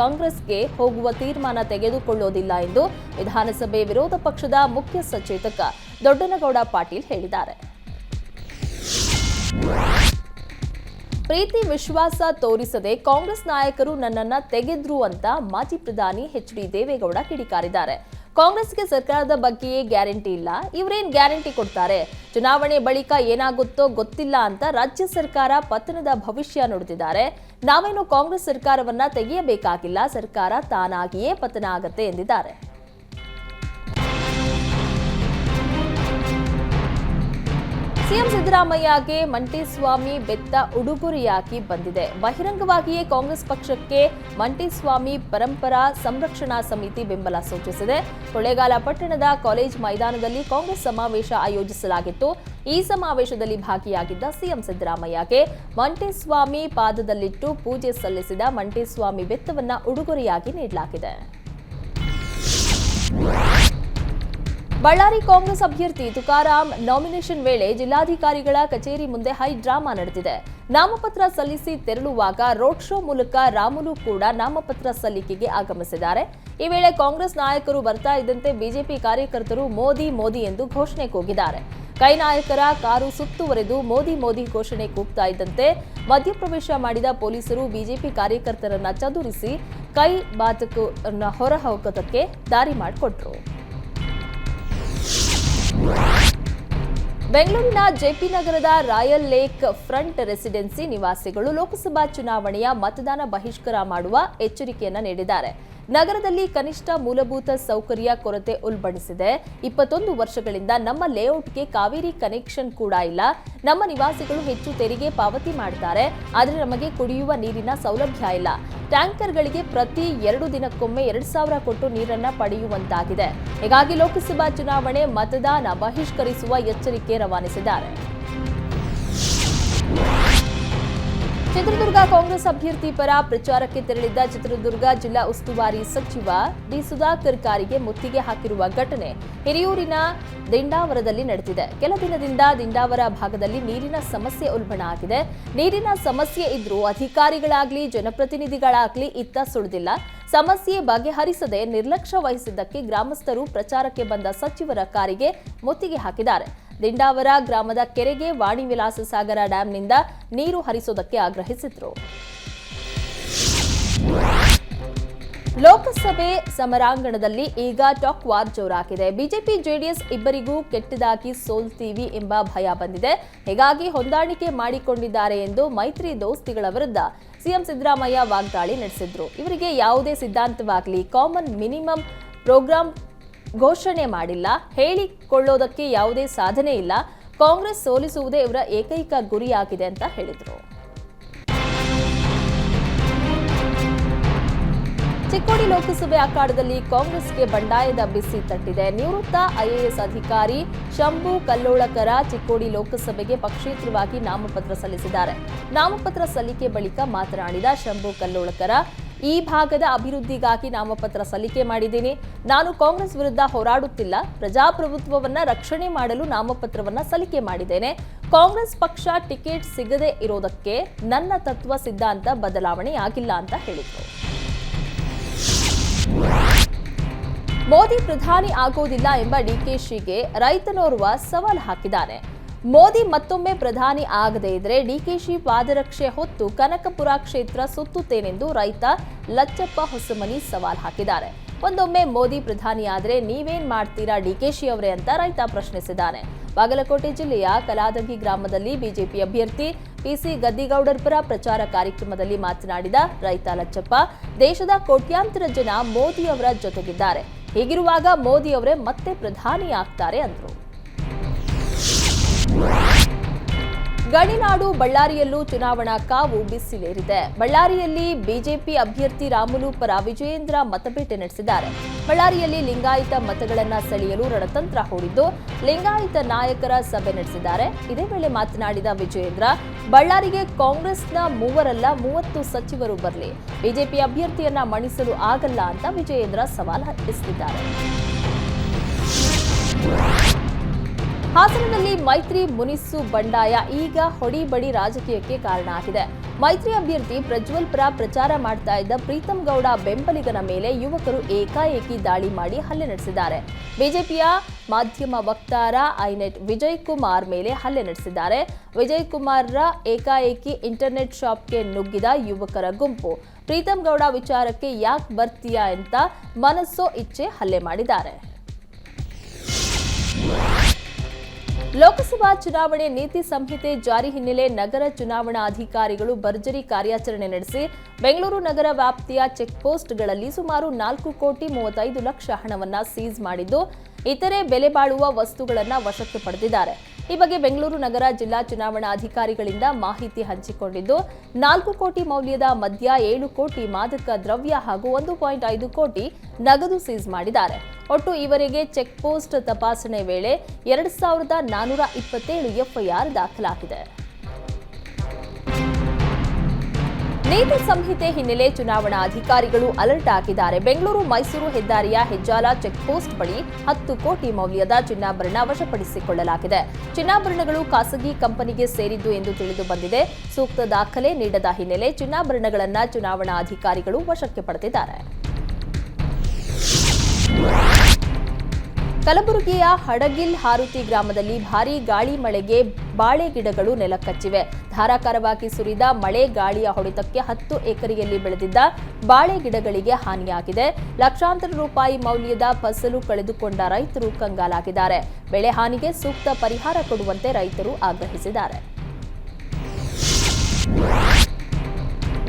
ಕಾಂಗ್ರೆಸ್ಗೆ ಹೋಗುವ ತೀರ್ಮಾನ ತೆಗೆದುಕೊಳ್ಳೋದಿಲ್ಲ ಎಂದು ವಿಧಾನಸಭೆ ವಿರೋಧ ಪಕ್ಷದ ಮುಖ್ಯ ಸಚೇತಕ ದೊಡ್ಡನಗೌಡ ಪಾಟೀಲ್ ಹೇಳಿದ್ದಾರೆ. ಪ್ರೀತಿ ವಿಶ್ವಾಸ ತೋರಿಸದೆ ಕಾಂಗ್ರೆಸ್ ನಾಯಕರು ನನ್ನನ್ನ ತೆಗೆದ್ರು ಅಂತ ಮಾಜಿ ಪ್ರಧಾನಿ ಎಚ್ ಡಿ ದೇವೇಗೌಡ ಕಿಡಿಕಾರಿದ್ದಾರೆ. ಕಾಂಗ್ರೆಸ್ಗೆ ಸರ್ಕಾರದ ಬಗ್ಗೆಯೇ ಗ್ಯಾರಂಟಿ ಇಲ್ಲ. ಇವರೇನ್ ಗ್ಯಾರಂಟಿ ಕೊಡ್ತಾರೆ? ಚುನಾವಣೆ ಬಳಿಕ ಏನಾಗುತ್ತೋ ಗೊತ್ತಿಲ್ಲ ಅಂತ ರಾಜ್ಯ ಸರ್ಕಾರ ಪತನದ ಭವಿಷ್ಯ ನುಡಿದಿದ್ದಾರೆ. ನಾವೇನು ಕಾಂಗ್ರೆಸ್ ಸರ್ಕಾರವನ್ನ ತೆಗೆಯಬೇಕಾಗಿಲ್ಲ, ಸರ್ಕಾರ ತಾನಾಗಿಯೇ ಪತನ ಆಗತ್ತೆ ಎಂದಿದ್ದಾರೆ. ಸಿಎಂ ಸಿದ್ದರಾಮಯ್ಯಗೆ ಮಂಟಿಸ್ವಾಮಿ ಬೆತ್ತ ಉಡುಗೊರೆಯಾಗಿ ಬಂದಿದೆ. ಬಹಿರಂಗವಾಗಿಯೇ ಕಾಂಗ್ರೆಸ್ ಪಕ್ಷಕ್ಕೆ ಮಂಟಿಸ್ವಾಮಿ ಪರಂಪರಾ ಸಂರಕ್ಷಣಾ ಸಮಿತಿ ಬೆಂಬಲ ಸೂಚಿಸಿದೆ. ಕೊಳ್ಳೇಗಾಲ ಪಟ್ಟಣದ ಕಾಲೇಜ್ ಮೈದಾನದಲ್ಲಿ ಕಾಂಗ್ರೆಸ್ ಸಮಾವೇಶ ಆಯೋಜಿಸಲಾಗಿತ್ತು. ಈ ಸಮಾವೇಶದಲ್ಲಿ ಭಾಗಿಯಾಗಿದ್ದ ಸಿಎಂ ಸಿದ್ದರಾಮಯ್ಯಗೆ ಮಂಟಿಸ್ವಾಮಿ ಪಾದದಲ್ಲಿಟ್ಟು ಪೂಜೆ ಸಲ್ಲಿಸಿದ ಮಂಟಿಸ್ವಾಮಿ ಬೆತ್ತವನ್ನು ಉಡುಗೊರೆಯಾಗಿ ನೀಡಲಾಗಿದೆ. ಬಳ್ಳಾರಿ ಕಾಂಗ್ರೆಸ್ ಅಭ್ಯರ್ಥಿ ತುಕಾರಾಂ ನಾಮಿನೇಷನ್ ವೇಳೆ ಜಿಲ್ಲಾಧಿಕಾರಿಗಳ ಕಚೇರಿ ಮುಂದೆ ಹೈ ಡ್ರಾಮಾ ನಡೆದಿದೆ. ನಾಮಪತ್ರ ಸಲ್ಲಿಸಿ ತೆರಳುವಾಗ ರೋಡ್ ಶೋ ಮೂಲಕ ರಾಮುಲು ಕೂಡ ನಾಮಪತ್ರ ಸಲ್ಲಿಕೆಗೆ ಆಗಮಿಸಿದ್ದಾರೆ. ಈ ವೇಳೆ ಕಾಂಗ್ರೆಸ್ ನಾಯಕರು ಬರ್ತಾ ಇದ್ದಂತೆ ಬಿಜೆಪಿ ಕಾರ್ಯಕರ್ತರು ಮೋದಿ ಮೋದಿ ಎಂದು ಘೋಷಣೆ ಕೂಗಿದ್ದಾರೆ. ಕೈ ನಾಯಕರ ಕಾರು ಸುತ್ತುವರೆದು ಮೋದಿ ಮೋದಿ ಘೋಷಣೆ ಕೂಗ್ತಾ ಇದ್ದಂತೆ ಮಧ್ಯಪ್ರವೇಶ ಮಾಡಿದ ಪೊಲೀಸರು ಬಿಜೆಪಿ ಕಾರ್ಯಕರ್ತರನ್ನ ಚದುರಿಸಿ ಕೈ ಬಾತಕು ಹೊರಹೋಗೋದಕ್ಕೆ ದಾರಿ ಮಾಡಿಕೊಟ್ರು. ಬೆಂಗಳೂರಿನ ಜೆಪಿ ನಗರದ ರಾಯಲ್ ಲೇಕ್ ಫ್ರಂಟ್ ರೆಸಿಡೆನ್ಸಿ ನಿವಾಸಿಗಳು ಲೋಕಸಭಾ ಚುನಾವಣೆಯ ಮತದಾನ ಬಹಿಷ್ಕಾರ ಮಾಡುವ ಎಚ್ಚರಿಕೆಯನ್ನು ನೀಡಿದ್ದಾರೆ. ನಗರದಲ್ಲಿ ಕನಿಷ್ಠ ಮೂಲಭೂತ ಸೌಕರ್ಯ ಕೊರತೆ ಉಲ್ಬಣಿಸಿದೆ. ಇಪ್ಪತ್ತೊಂದು ವರ್ಷಗಳಿಂದ ನಮ್ಮ ಲೇಔಟ್ಗೆ ಕಾವೇರಿ ಕನೆಕ್ಷನ್ ಕೂಡ ಇಲ್ಲ. ನಮ್ಮ ನಿವಾಸಿಗಳು ಹೆಚ್ಚು ತೆರಿಗೆ ಪಾವತಿ ಮಾಡ್ತಾರೆ. ಆದರೆ ನಮಗೆ ಕುಡಿಯುವ ನೀರಿನ ಸೌಲಭ್ಯ ಇಲ್ಲ. ಟ್ಯಾಂಕರ್ಗಳಿಗೆ ಪ್ರತಿ ಎರಡು ದಿನಕ್ಕೊಮ್ಮೆ ಎರಡು ಸಾವಿರ ಕೊಟ್ಟು ನೀರನ್ನ ಪಡೆಯುವಂತಾಗಿದೆ. ಹೀಗಾಗಿ ಲೋಕಸಭಾ ಚುನಾವಣೆ ಮತದಾನ ಬಹಿಷ್ಕರಿಸುವ ಎಚ್ಚರಿಕೆ ರವಾನಿಸಿದ್ದಾರೆ. ಚಿತ್ರದುರ್ಗ ಕಾಂಗ್ರೆಸ್ ಅಭ್ಯರ್ಥಿ ಪರ ಪ್ರಚಾರಕ್ಕೆ ತೆರಳಿದ್ದ ಚಿತ್ರದುರ್ಗ ಜಿಲ್ಲಾ ಉಸ್ತುವಾರಿ ಸಚಿವ ಡಿ ಸುಧಾಕರ್ ಕಾರಿಗೆ ಮುತ್ತಿಗೆ ಹಾಕಿರುವ ಘಟನೆ ಹಿರಿಯೂರಿನ ದಿಂಡಾವರದಲ್ಲಿ ನಡೆದಿದೆ. ಕೆಲ ದಿನದಿಂದ ದಿಂಡಾವರ ಭಾಗದಲ್ಲಿ ನೀರಿನ ಸಮಸ್ಯೆ ಉಲ್ಬಣ ಆಗಿದೆ. ನೀರಿನ ಸಮಸ್ಯೆ ಇದ್ರೂ ಅಧಿಕಾರಿಗಳಾಗ್ಲಿ, ಜನಪ್ರತಿನಿಧಿಗಳಾಗ್ಲಿ ಇತ್ತ ಸುಳಿದಿಲ್ಲ. ಸಮಸ್ಯೆ ಬಗೆಹರಿಸದೆ ನಿರ್ಲಕ್ಷ್ಯ ವಹಿಸಿದ್ದಕ್ಕೆ ಗ್ರಾಮಸ್ಥರು ಪ್ರಚಾರಕ್ಕೆ ಬಂದ ಸಚಿವರ ಕಾರಿಗೆ ಮುತ್ತಿಗೆ ಹಾಕಿದ್ದಾರೆ. ದಿಂಡಾವರ ಗ್ರಾಮದ ಕೆರೆಗೆ ವಾಣಿ ವಿಲಾಸ ಸಾಗರ ಡ್ಯಾಂನಿಂದ ನೀರು ಹರಿಸೋದಕ್ಕೆ ಆಗ್ರಹಿಸಿದ್ರು. ಲೋಕಸಭೆ ಸಮರಾಂಗಣದಲ್ಲಿ ಈಗ ಟಾಕ್ ವಾರ್ ಜೋರಾಗಿದೆ. ಬಿಜೆಪಿ, ಜೆಡಿಎಸ್ ಇಬ್ಬರಿಗೂ ಕೆಟ್ಟದಾಗಿ ಸೋಲ್ತೀವಿ ಎಂಬ ಭಯ ಬಂದಿದೆ. ಹೀಗಾಗಿ ಹೊಂದಾಣಿಕೆ ಮಾಡಿಕೊಂಡಿದ್ದಾರೆ ಎಂದು ಮೈತ್ರಿ ದೋಸ್ತಿಗಳ ವಿರುದ್ಧ ಸಿಎಂ ಸಿದ್ದರಾಮಯ್ಯ ವಾಗ್ದಾಳಿ ನಡೆಸಿದ್ರು. ಇವರಿಗೆ ಯಾವುದೇ ಸಿದ್ಧಾಂತವಾಗಲಿ ಕಾಮನ್ ಮಿನಿಮಮ್ ಪ್ರೋಗ್ರಾಂ ಘೋಷಣೆ ಮಾಡಿಲ್ಲ. ಹೇಳಿಕೊಳ್ಳೋದಕ್ಕೆ ಯಾವುದೇ ಸಾಧನೆ ಇಲ್ಲ. ಕಾಂಗ್ರೆಸ್ ಸೋಲಿಸುವುದೇ ಇವರ ಏಕೈಕ ಗುರಿಯಾಗಿದೆ ಅಂತ ಹೇಳಿದರು. ಚಿಕ್ಕೋಡಿ ಲೋಕಸಭೆ ಅಖಾಡದಲ್ಲಿ ಕಾಂಗ್ರೆಸ್ಗೆ ಬಂಡಾಯದ ಬಿಸಿ ತಟ್ಟಿದೆ. ನಿವೃತ್ತ ಐಎಎಸ್ ಅಧಿಕಾರಿ ಶಂಭು ಕಲ್ಲೋಳಕರ ಚಿಕ್ಕೋಡಿ ಲೋಕಸಭೆಗೆ ಪಕ್ಷೇತರವಾಗಿ ನಾಮಪತ್ರ ಸಲ್ಲಿಸಿದ್ದಾರೆ. ನಾಮಪತ್ರ ಸಲ್ಲಿಕೆ ಬಳಿಕ ಮಾತನಾಡಿದ ಶಂಭು ಕಲ್ಲೋಳಕರ ಈ ಭಾಗದ ಅಭಿವೃದ್ಧಿಗಾಗಿ ನಾಮಪತ್ರ ಸಲ್ಲಿಕೆ ಮಾಡಿದ್ದೀನಿ. ನಾನು ಕಾಂಗ್ರೆಸ್ ವಿರುದ್ಧ ಹೋರಾಡುತ್ತಿಲ್ಲ. ಪ್ರಜಾಪ್ರಭುತ್ವವನ್ನ ರಕ್ಷಣೆ ಮಾಡಲು ನಾಮಪತ್ರವನ್ನ ಸಲ್ಲಿಕೆ ಮಾಡಿದ್ದೇನೆ. ಕಾಂಗ್ರೆಸ್ ಪಕ್ಷ ಟಿಕೆಟ್ ಸಿಗದೆ ಇರೋದಕ್ಕೆ ನನ್ನ ತತ್ವ ಸಿದ್ಧಾಂತ ಬದಲಾವಣೆಯಾಗಿಲ್ಲ ಅಂತ ಹೇಳಿದರು. ಮೋದಿ ಪ್ರಧಾನಿ ಆಗೋದಿಲ್ಲ ಎಂಬ ಡಿಕೆಶಿಗೆ ರೈತನೋರ್ವ ಸವಾಲು ಹಾಕಿದ್ದಾನೆ. ಮೋದಿ ಮತ್ತೊಮ್ಮೆ ಪ್ರಧಾನಿ ಆಗದೇ ಇದ್ರೆ ಡಿಕೆಶಿ ಪಾದರಕ್ಷೆ ಹೊತ್ತು ಕನಕಪುರ ಕ್ಷೇತ್ರ ಸುತ್ತುತ್ತೇನೆಂದು ರೈತ ಲಚ್ಚಪ್ಪ ಹೊಸಮನಿ ಸವಾಲ್ ಹಾಕಿದ್ದಾರೆ. ಒಂದೊಮ್ಮೆ ಮೋದಿ ಪ್ರಧಾನಿಯಾದರೆ ನೀವೇನ್ ಮಾಡ್ತೀರಾ ಡಿಕೆಶಿ ಅವರೇ ಅಂತ ರೈತ ಪ್ರಶ್ನಿಸಿದ್ದಾನೆ. ಬಾಗಲಕೋಟೆ ಜಿಲ್ಲೆಯ ಕಲಾದಗಿ ಗ್ರಾಮದಲ್ಲಿ ಬಿಜೆಪಿ ಅಭ್ಯರ್ಥಿ ಪಿಸಿ ಗದ್ದಿಗೌಡರ್ ಪರ ಪ್ರಚಾರ ಕಾರ್ಯಕ್ರಮದಲ್ಲಿ ಮಾತನಾಡಿದ ರೈತ ಲಚ್ಚಪ್ಪ, ದೇಶದ ಕೋಟ್ಯಾಂತರ ಜನ ಮೋದಿ ಅವರ ಜೊತೆಗಿದ್ದಾರೆ. ಹೀಗಿರುವಾಗ ಮೋದಿ ಅವರೇ ಮತ್ತೆ ಪ್ರಧಾನಿ ಆಗ್ತಾರೆ ಅಂದ್ರು. ಗಡಿನಾಡು ಬಳ್ಳಾರಿಯಲ್ಲೂ ಚುನಾವಣಾ ಕಾವು ಬಿಸಿಲೇರಿದೆ. ಬಳ್ಳಾರಿಯಲ್ಲಿ ಬಿಜೆಪಿ ಅಭ್ಯರ್ಥಿ ರಾಮುಲು ಪರ ವಿಜಯೇಂದ್ರ ಮತಬೇಟೆ ನಡೆಸಿದ್ದಾರೆ. ಬಳ್ಳಾರಿಯಲ್ಲಿ ಲಿಂಗಾಯತ ಮತಗಳನ್ನು ಸೆಳೆಯಲು ರಣತಂತ್ರ ಹೂಡಿದ್ದು, ಲಿಂಗಾಯತ ನಾಯಕರ ಸಭೆ ನಡೆಸಿದ್ದಾರೆ. ಇದೇ ವೇಳೆ ಮಾತನಾಡಿದ ವಿಜಯೇಂದ್ರ, ಬಳ್ಳಾರಿಗೆ ಕಾಂಗ್ರೆಸ್ನ ಮೂವರಲ್ಲ, ಮೂವತ್ತು ಸಚಿವರು ಬರಲಿ. ಬಿಜೆಪಿ ಅಭ್ಯರ್ಥಿಯನ್ನ ಮಣಿಸಲು ಆಗಲ್ಲ ಅಂತ ವಿಜಯೇಂದ್ರ ಸವಾಲ್ ಎಸಗಿದ್ದಾರೆ ಹಾಸನದಲ್ಲಿ ಮೈತ್ರಿ ಮುನಿಸು ಬಂಡಾಯ ಈಗ ಹೊಡಿಬಡಿ ರಾಜಕೀಯಕ್ಕೆ ಕಾರಣ ಆಗಿದೆ. ಮೈತ್ರಿ ಅಭ್ಯರ್ಥಿ ಪ್ರಜ್ವಲ್ ಪರ ಪ್ರಚಾರ ಮಾಡ್ತಾ ಇದ್ದ ಪ್ರೀತಂ ಗೌಡ ಬೆಂಬಲಿಗನ ಮೇಲೆ ಯುವಕರು ಏಕಾಏಕಿ ದಾಳಿ ಮಾಡಿ ಹಲ್ಲೆ ನಡೆಸಿದ್ದಾರೆ. ಬಿಜೆಪಿಯ ಮಾಧ್ಯಮ ವಕ್ತಾರ ಐನೆಟ್ ವಿಜಯ್ ಕುಮಾರ್ ಮೇಲೆ ಹಲ್ಲೆ ನಡೆಸಿದ್ದಾರೆ. ವಿಜಯ್ ಕುಮಾರ್ರ ಏಕಾಏಕಿ ಇಂಟರ್ನೆಟ್ ಶಾಪ್ಗೆ ನುಗ್ಗಿದ ಯುವಕರ ಗುಂಪು. ಪ್ರೀತಂ ಗೌಡ ವಿಚಾರಕ್ಕೆ ಯಾಕೆ ಬರ್ತೀಯಾ ಅಂತ ಮನಸ್ಸೋ ಇಚ್ಛೆ ಹಲ್ಲೆ ಮಾಡಿದ್ದಾರೆ. ಲೋಕಸಭಾ ಚುನಾವಣೆ ನೀತಿ ಸಂಹಿತೆ ಜಾರಿ ಹಿನ್ನೆಲೆ ನಗರ ಚುನಾವಣಾ ಅಧಿಕಾರಿಗಳು ಭರ್ಜರಿ ಕಾರ್ಯಾಚರಣೆ ನಡೆಸಿ ಬೆಂಗಳೂರು ನಗರ ವ್ಯಾಪ್ತಿಯ ಚೆಕ್ ಪೋಸ್ಟ್ಗಳಲ್ಲಿ ಸುಮಾರು ನಾಲ್ಕು ಕೋಟಿ ಮೂವತ್ತೈದು ಲಕ್ಷ ಹಣವನ್ನು ಸೀಸ್ ಮಾಡಿದ್ದು, ಇತರೆ ಬೆಲೆ ಬಾಳುವ ವಸ್ತುಗಳನ್ನು ವಶಕ್ಕೆ ಪಡೆದಿದ್ದಾರೆ. ಈ ಬಗ್ಗೆ ಬೆಂಗಳೂರು ನಗರ ಜಿಲ್ಲಾ ಚುನಾವಣಾ ಅಧಿಕಾರಿಗಳಿಂದ ಮಾಹಿತಿ ಹಂಚಿಕೊಂಡಿದ್ದು, ನಾಲ್ಕು ಕೋಟಿ ಮೌಲ್ಯದ ಮದ್ಯ, ಏಳು ಕೋಟಿ ಮಾದಕ ದ್ರವ್ಯ ಹಾಗೂ ಒಂದು ಪಾಯಿಂಟ್ ಐದು ಕೋಟಿ ನಗದು ಸೀಸ್ ಮಾಡಿದ್ದಾರೆ. ಒಟ್ಟು ಈವರೆಗೆ ಚೆಕ್ ಪೋಸ್ಟ್ ತಪಾಸಣೆ ವೇಳೆ ಎರಡು ಸಾವಿರದ ನಾನೂರ ಇಪ್ಪತ್ತೇಳು ಎಫ್ಐಆರ್ ದಾಖಲಾಗಿದೆ. ನೀತಿ ಸಂಹಿತೆ ಹಿನ್ನೆಲೆ ಚುನಾವಣಾ ಅಧಿಕಾರಿಗಳು ಅಲರ್ಟ್ ಹಾಕಿದ್ದಾರೆ. ಬೆಂಗಳೂರು, ಮೈಸೂರು ಹೆದ್ದಾರಿಯ ಹೆಜ್ಜಾಲ ಚೆಕ್ ಪೋಸ್ಟ್ ಬಳಿ ಹತ್ತು ಕೋಟಿ ಮೌಲ್ಯದ ಚಿನ್ನಾಭರಣ ವಶಪಡಿಸಿಕೊಳ್ಳಲಾಗಿದೆ. ಚಿನ್ನಾಭರಣಗಳು ಖಾಸಗಿ ಕಂಪನಿಗೆ ಸೇರಿದ್ದು ಎಂದು ತಿಳಿದು ಬಂದಿದೆ. ಸೂಕ್ತ ದಾಖಲೆ ನೀಡದ ಹಿನ್ನೆಲೆ ಚಿನ್ನಾಭರಣಗಳನ್ನು ಚುನಾವಣಾ ಅಧಿಕಾರಿಗಳು ವಶಕ್ಕೆ ಪಡೆದಿದ್ದಾರೆ. ಕಲಬುರಗಿಯ ಹಡಗಿಲ್ ಹಾರುತಿ ಗ್ರಾಮದಲ್ಲಿ ಭಾರೀ ಗಾಳಿ ಮಳೆಗೆ ಬಾಳೆ ಗಿಡಗಳು ನೆಲಕಚ್ಚಿವೆ. ಧಾರಾಕಾರವಾಗಿ ಸುರಿದ ಮಳೆ ಗಾಳಿಯ ಹೊಡೆತಕ್ಕೆ ಹತ್ತು ಎಕರೆಯಲ್ಲಿ ಬೆಳೆದಿದ್ದ ಬಾಳೆ ಗಿಡಗಳಿಗೆ ಹಾನಿಯಾಗಿದೆ. ಲಕ್ಷಾಂತರ ರೂಪಾಯಿ ಮೌಲ್ಯದ ಫಸಲು ಕಳೆದುಕೊಂಡ ರೈತರು ಕಂಗಾಲಾಗಿದ್ದಾರೆ. ಬೆಳೆ ಹಾನಿಗೆ ಸೂಕ್ತ ಪರಿಹಾರ ಕೊಡುವಂತೆ ರೈತರು ಆಗ್ರಹಿಸಿದ್ದಾರೆ.